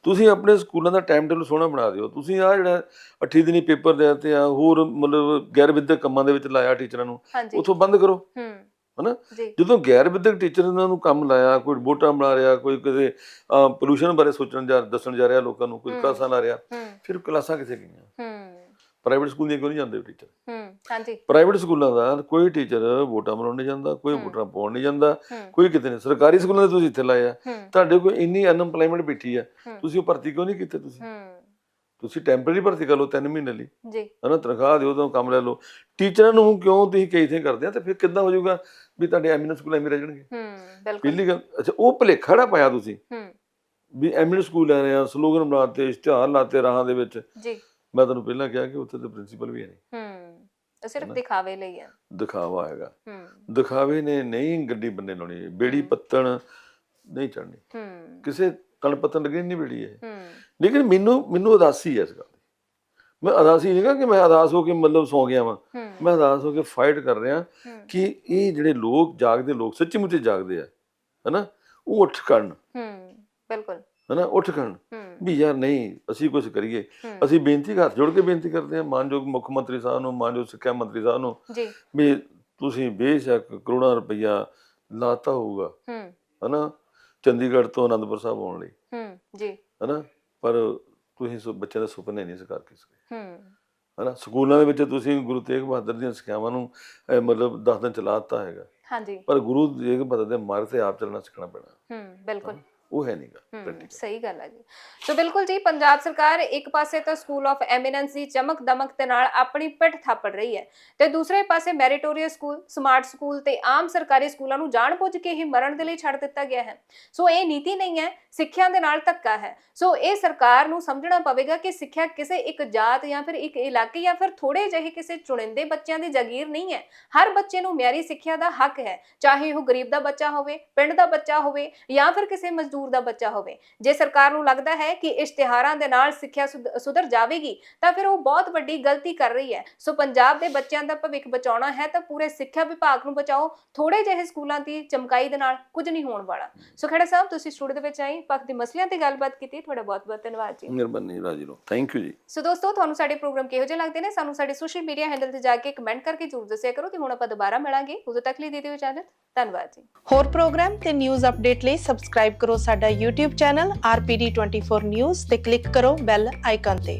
ਤੁਸੀਂ ਆਪਣੇ ਸਕੂਲਾਂ ਦਾ ਟਾਈਮ ਟੇਬਲ ਸੋਹਣਾ ਬਣਾ ਦਿਓ। ਤੁਸੀਂ ਆ ਜਿਹੜਾ 8 ਦਿਨੀ ਪੇਪਰ ਦੇ ਤੇ ਆ ਹੋਰ ਮਤਲਬ ਗੈਰ ਵਿਦਿਅਕ ਕੰਮਾਂ ਦੇ ਵਿੱਚ ਲਾਇਆ ਟੀਚਰਾਂ ਨੂੰ ਉਥੋਂ ਬੰਦ ਕਰੋ। ਹੂੰ। ਹਨਾ? ਜਦੋਂ ਗੈਰ ਵਿਦਿਅਕ ਟੀਚਰ ਇਹਨਾਂ ਨੂੰ ਕੰਮ ਲਾਇਆ ਕੋਈ ਵੋਟਾਂ ਬਣਾ ਰਿਹਾ ਕੋਈ ਕਿਤੇ ਪੋਲੂਸ਼ਨ ਬਾਰੇ ਸੋਚਣ ਜਾ ਦੱਸਣ ਜਾ ਰਿਹਾ ਲੋਕਾਂ ਨੂੰ ਕੋਈ। ਕਲਾਸਾਂ ਲਾ ਰਿਹਾ ਫਿਰ ਕਲਾਸਾਂ ਕਿੱਥੇ ਗਈਆਂ? ਪ੍ਰਾਈਵੇਟ ਸਕੂਲ ਦੀਆਂ ਕਿਉਂ ਨਹੀਂ ਜਾਂਦੇ ਟੀਚਰ ਹੂੰ ਹਾਂਜੀ। ਪ੍ਰਾਈਵੇਟ ਸਕੂਲਾਂ ਦਾ ਕੋਈ ਟੀਚਰ ਵੋਟਾਂ ਬਣਾਉਣ ਨਹੀਂ ਜਾਂਦਾ ਕੋਈ। ਵੋਟਾਂ ਪਾਉਣ ਨਹੀਂ ਜਾਂਦਾ ਕੋਈ ਕਿਤੇ ਨਹੀਂ। ਸਰਕਾਰੀ ਸਕੂਲਾਂ ਦੇ ਤੁਸੀਂ ਇੱਥੇ ਲਾਏ ਆ। ਹੂੰ। ਤੁਹਾਡੇ ਕੋਲ ਇੰਨੀ ਅਨਐਮਪਲੋਇਮੈਂਟ ਬੈਠੀ ਆ। ਤੁਸੀਂ ਉਹ ਭਰਤੀ ਕਿਉਂ ਨਹੀਂ ਕੀਤੇ ਤੁਸੀਂ? ਹੂੰ। ਤੁਸੀਂ ਟੈਂਪਰੇਰੀ ਭਰਤੀ ਕਰ ਲਓ 3 ਮਹੀਨੇ ਲਈ। ਜੀ। ਹਨਾ ਤਨਖਾਹ ਦਿਓ ਤਾਂ ਕੰਮ ਲੈ ਲਓ। ਟੀਚਰਾਂ ਨੂੰ ਕਿਉਂ ਤੁਸੀਂ ਕਈ ਥਾਂ ਕਰਦੇ ਆ ਤੇ ਫਿਰ ਕਿੱਦਾਂ ਹੋ ਜਾਊਗਾ ਵੀ ਤੁਹਾਡੇ ਐਮੀਨੈਂਸ ਸਕੂਲ ਐਵੇਂ ਰਹਿ ਜਾਣਗੇ? ਹੂੰ ਬਿਲਕੁਲ। ਪਹਿਲੀ ਗੱਲ ਅੱਛਾ ਉਹ ਭਲੇਖਾ ਜਿਹੜਾ ਪਾਇਆ ਤੁਸੀਂ ਹੂੰ। ਵੀ ਐਮੀਨੈਂਸ ਸਕੂਲ ਲੈ ਰਹੇ ਆ ਸਲੋਗਨ ਬਣਾਤੇ ਇਸ਼ਤਿਹਾਰ ਲਾਤੇ ਰਾਹਾਂ ਦੇ ਵਿੱਚ। ਜੀ। ਮੈਂ ਤੁਹਾਨੂੰ ਪਹਿਲਾਂ ਕਿਹਾ ਕਿ ਉੱਥੇ ਤੇ ਪ੍ਰਿੰਸੀਪਲ ਵੀ ਹੈ ਨਹੀਂ। ਹੂੰ ਸਿਰਫ? ਦਿਖਾਵੇ ਲਈ ਹੈ ਦਿਖਾਵਾ ਹੈਗਾ। ਹੂੰ। ਦਿਖਾਵੇ ਨੇ ਨਹੀਂ ਗੱਡੀ ਬੰਨੇ ਲਾਉਣੀ ਬੇੜੀ। ਪੱਤਣ ਨਹੀਂ ਚੜਨੀ ਹੂੰ। ਕਿਸੇ ਕਣ ਪੱਤਣ ਲੱਗਣੀ ਨਹੀਂ ਬੇੜੀ ਹੂੰ। ਲੇਕਿਨ ਮੈਨੂੰ ਮੈਨੂੰ ਉਦਾਸੀ ਹੈ ਇਸ ਗੱਲ ਦੀ। ਮੈਂ ਉਦਾਸੀ ਨਹੀਂ ਕਹਾਂ ਕਿ ਮੈਂ ਉਦਾਸ ਹੋ ਕੇ ਮਤਲਬ ਸੌ ਗਿਆ ਵਾਂ। ਹੂੰ। ਮੈਂ ਉਦਾਸ ਹੋ ਕੇ ਫਾਈਟ ਕਰ ਰਿਹਾ ਹੂੰ। ਕਿ ਇਹ ਜਿਹੜੇ ਲੋਕ ਜਾਗਦੇ ਲੋਕ ਸੱਚੀ ਮੁੱਚੀ ਜਾਗਦੇ ਆ ਹਨਾ ਉਹ ਉੱਠ ਕਰਨ ਹੂੰ ਬਿਲਕੁਲ। ਹਨਾ ਉੱਠ ਕਰਨ ਹੂੰ। ਵੀ ਯਾਰ ਨਹੀਂ ਅਸੀਂ ਕੁਝ ਕਰੀਏ। ਹੂੰ। ਅਸੀਂ ਬੇਨਤੀ ਹੱਥ ਜੋੜ ਕੇ ਬੇਨਤੀ ਕਰਦੇ ਹਾਂ ਮਾਨਯੋਗ ਮੁੱਖ ਮੰਤਰੀ ਸਾਹਿਬ ਨੂੰ ਮਾਨਯੋਗ ਸਿੱਖਿਆ ਮੰਤਰੀ ਸਾਹਿਬ ਨੂੰ ਜੀ। ਵੀ ਤੁਸੀਂ ਬੇਸ਼ੱਕ ਕਰੋੜਾਂ ਰੁਪਈਆ ਲਾਤਾ ਹੋਊਗਾ। ਹੂੰ। ਹਨਾ ਚੰਡੀਗੜ੍ਹ ਤੋਂ ਅਨੰਦਪੁਰ ਸਾਹਿਬ ਆਉਣ ਲਈ। ਹੂੰ ਜੀ। ਹਨਾ? ਪਰ ਤੁਸੀਂ ਸੋ ਬੱਚਿਆਂ ਦੇ ਸੁਪਨੇ ਨਹੀਂ ਸਾਕਾਰ ਕਰ ਸਕੇ ਹੂੰ। ਹਨਾ? ਸਕੂਲਾਂ ਦੇ ਵਿੱਚ ਤੁਸੀਂ ਗੁਰੂ ਤੇਗ ਬਹਾਦਰ ਦੀਆਂ ਸਿੱਖਿਆਵਾਂ ਨੂੰ ਅਹ, ਮਤਲਬ 10 ਦਿਨ ਚਲਾ ਦਿੱਤਾ ਹੈਗਾ। ਹਾਂਜੀ। ਪਰ ਗੁਰੂ ਤੇਗ ਬਹਾਦਰ ਦੇ ਮਾਰਗ ਤੇ ਆਪ ਚੱਲਣਾ ਸਿੱਖਣਾ ਪੈਣਾ। ਹੂੰ ਬਿਲਕੁਲ। ਉਹ ਹੈ ਨਹੀਂਗਾ ਪ੍ਰੈਕਟੀਕਲ ਸਹੀ ਗੱਲ ਹੈ ਜੀ। ਸੋ ਬਿਲਕੁਲ ਜੀ ਪੰਜਾਬ ਸਰਕਾਰ ਇੱਕ ਪਾਸੇ ਤਾਂ ਸਕੂਲ ਆਫ ਐਮੀਨੈਂਸ ਦੀ ਚਮਕ ਦਮਕ ਦੇ ਨਾਲ ਆਪਣੀ ਪਿੱਠ ਥਾਪੜ ਰਹੀ ਹੈ ਤੇ ਦੂਸਰੇ ਪਾਸੇ ਮੈਰੀਟੋਰੀਅਸ ਸਕੂਲ ਸਮਾਰਟ ਸਕੂਲ ਤੇ ਆਮ ਸਰਕਾਰੀ ਸਕੂਲਾਂ ਨੂੰ ਜਾਣਬੁੱਝ ਕੇ ਹੀ ਮਰਨ ਦੇ ਲਈ ਛੱਡ ਦਿੱਤਾ ਗਿਆ ਹੈ। ਸੋ ਇਹ ਨੀਤੀ ਨਹੀਂ ਹੈ ਸਿੱਖਿਆ ਦੇ ਨਾਲ ਧੱਕਾ ਹੈ। ਸੋ ਇਹ ਸਰਕਾਰ ਨੂੰ ਸਮਝਣਾ ਪਵੇਗਾ ਕਿ ਸਿੱਖਿਆ ਕਿਸੇ ਇੱਕ ਜਾਤ ਜਾਂ ਫਿਰ ਇੱਕ ਇਲਾਕੇ ਜਾਂ ਫਿਰ ਥੋੜੇ ਜਿਹੇ ਕਿਸੇ ਚੁਣਿੰਦੇ ਬੱਚਿਆਂ ਦੀ ਜਾਗੀਰ ਨਹੀਂ ਹੈ। ਹਰ ਬੱਚੇ ਨੂੰ ਮਿਆਰੀ ਸਿੱਖਿਆ ਦਾ ਹੱਕ ਹੈ ਚਾਹੇ ਉਹ ਗਰੀਬ ਦਾ ਬੱਚਾ ਹੋਵੇ ਪਿੰਡ ਦਾ ਬੱਚਾ ਹੋਵੇ ਜਾਂ ਫਿਰ ਕਿਸੇ ਮਜ਼ਦੂਰ ਦਾ ਬੱਚਾ ਹੋਵੇ। ਜੇ ਸਰਕਾਰ ਨੂੰ ਲੱਗਦਾ ਹੈ ਕਿ ਇਸ਼ਤਿਹਾਰਾਂ ਦੇ ਨਾਲ ਸਿੱਖਿਆ ਸੁਧ- ਸੁਧਰ ਜਾਵੇਗੀ ਤਾਂ ਫਿਰ ਉਹ ਬਹੁਤ ਵੱਡੀ ਗਲਤੀ ਕਰ ਰਹੀ ਹੈ। ਸੋ ਪੰਜਾਬ ਦੇ ਬੱਚਿਆਂ ਦਾ ਭਵਿੱਖ ਬਚਾਉਣਾ ਹੈ ਤਾਂ ਪੂਰੇ ਸਿੱਖਿਆ ਵਿਭਾਗ ਨੂੰ ਬਚਾਓ ਥੋੜੇ ਜਿਹੇ ਸਕੂਲਾਂ ਦੀ ਚਮਕਾਈ ਦੇ ਨਾਲ ਕੁਝ ਨਹੀਂ ਹੋਣ ਵਾਲਾ। ਸੋ ਖੜਾ ਸਾਹਿਬ ਤੁਸੀਂ ਸਟੂਡੀਓ ਦੇ ਵਿੱਚ ਆਏ ਪੱਖ ਦੇ ਮਸਲਿਆਂ ਤੇ ਗੱਲਬਾਤ ਕੀਤੀ ਤੁਹਾਡਾ ਬਹੁਤ ਬਹੁਤ ਧੰਨਵਾਦ ਜੀ। ਮਿਹਰਬਾਨੀ ਰਾਜੀ ਲੋ ਥੈਂਕ ਯੂ ਜੀ। ਸੋ ਦੋਸਤੋ ਤੁਹਾਨੂੰ ਸਾਡੇ ਪ੍ਰੋਗਰਾਮ ਕਿਹੋ ਜਿਹੇ ਲੱਗਦੇ ਨੇ? ਸਾਨੂੰ ਸਾਡੇ ਸੋਸ਼ਲ ਮੀਡੀਆ ਹੈਂਡਲ ਤੇ ਜਾ ਕੇ ਕਮੈਂਟ ਕਰਕੇ ਜ਼ਰੂਰ ਦੱਸਿਆ ਕਰੋ ਤੇ ਹੁਣ ਆਪਾਂ ਦੁਬਾਰਾ ਮਿਲਾਂਗੇ। ਉਦੋਂ ਤੱਕ ਲਈ ਦੇ ਦਿਓ ਇਜਾਜ਼ਤ। ਧੰਨਵਾਦ ਜੀ। ਹੋਰ ਪ੍ਰੋਗਰਾਮ ਤੇ ਨਿਊਜ਼ ਅਪਡੇਟ ਲਈ ਸਬਸਕ੍ਰਾਈਬ ਕਰੋ ਸਾਡਾ YouTube ਚੈਨਲ RPD24 ਨਿਊਜ਼ ਤੇ ਕਲਿੱਕ ਕਰੋ ਬੈਲ ਆਈਕਨ ਤੇ।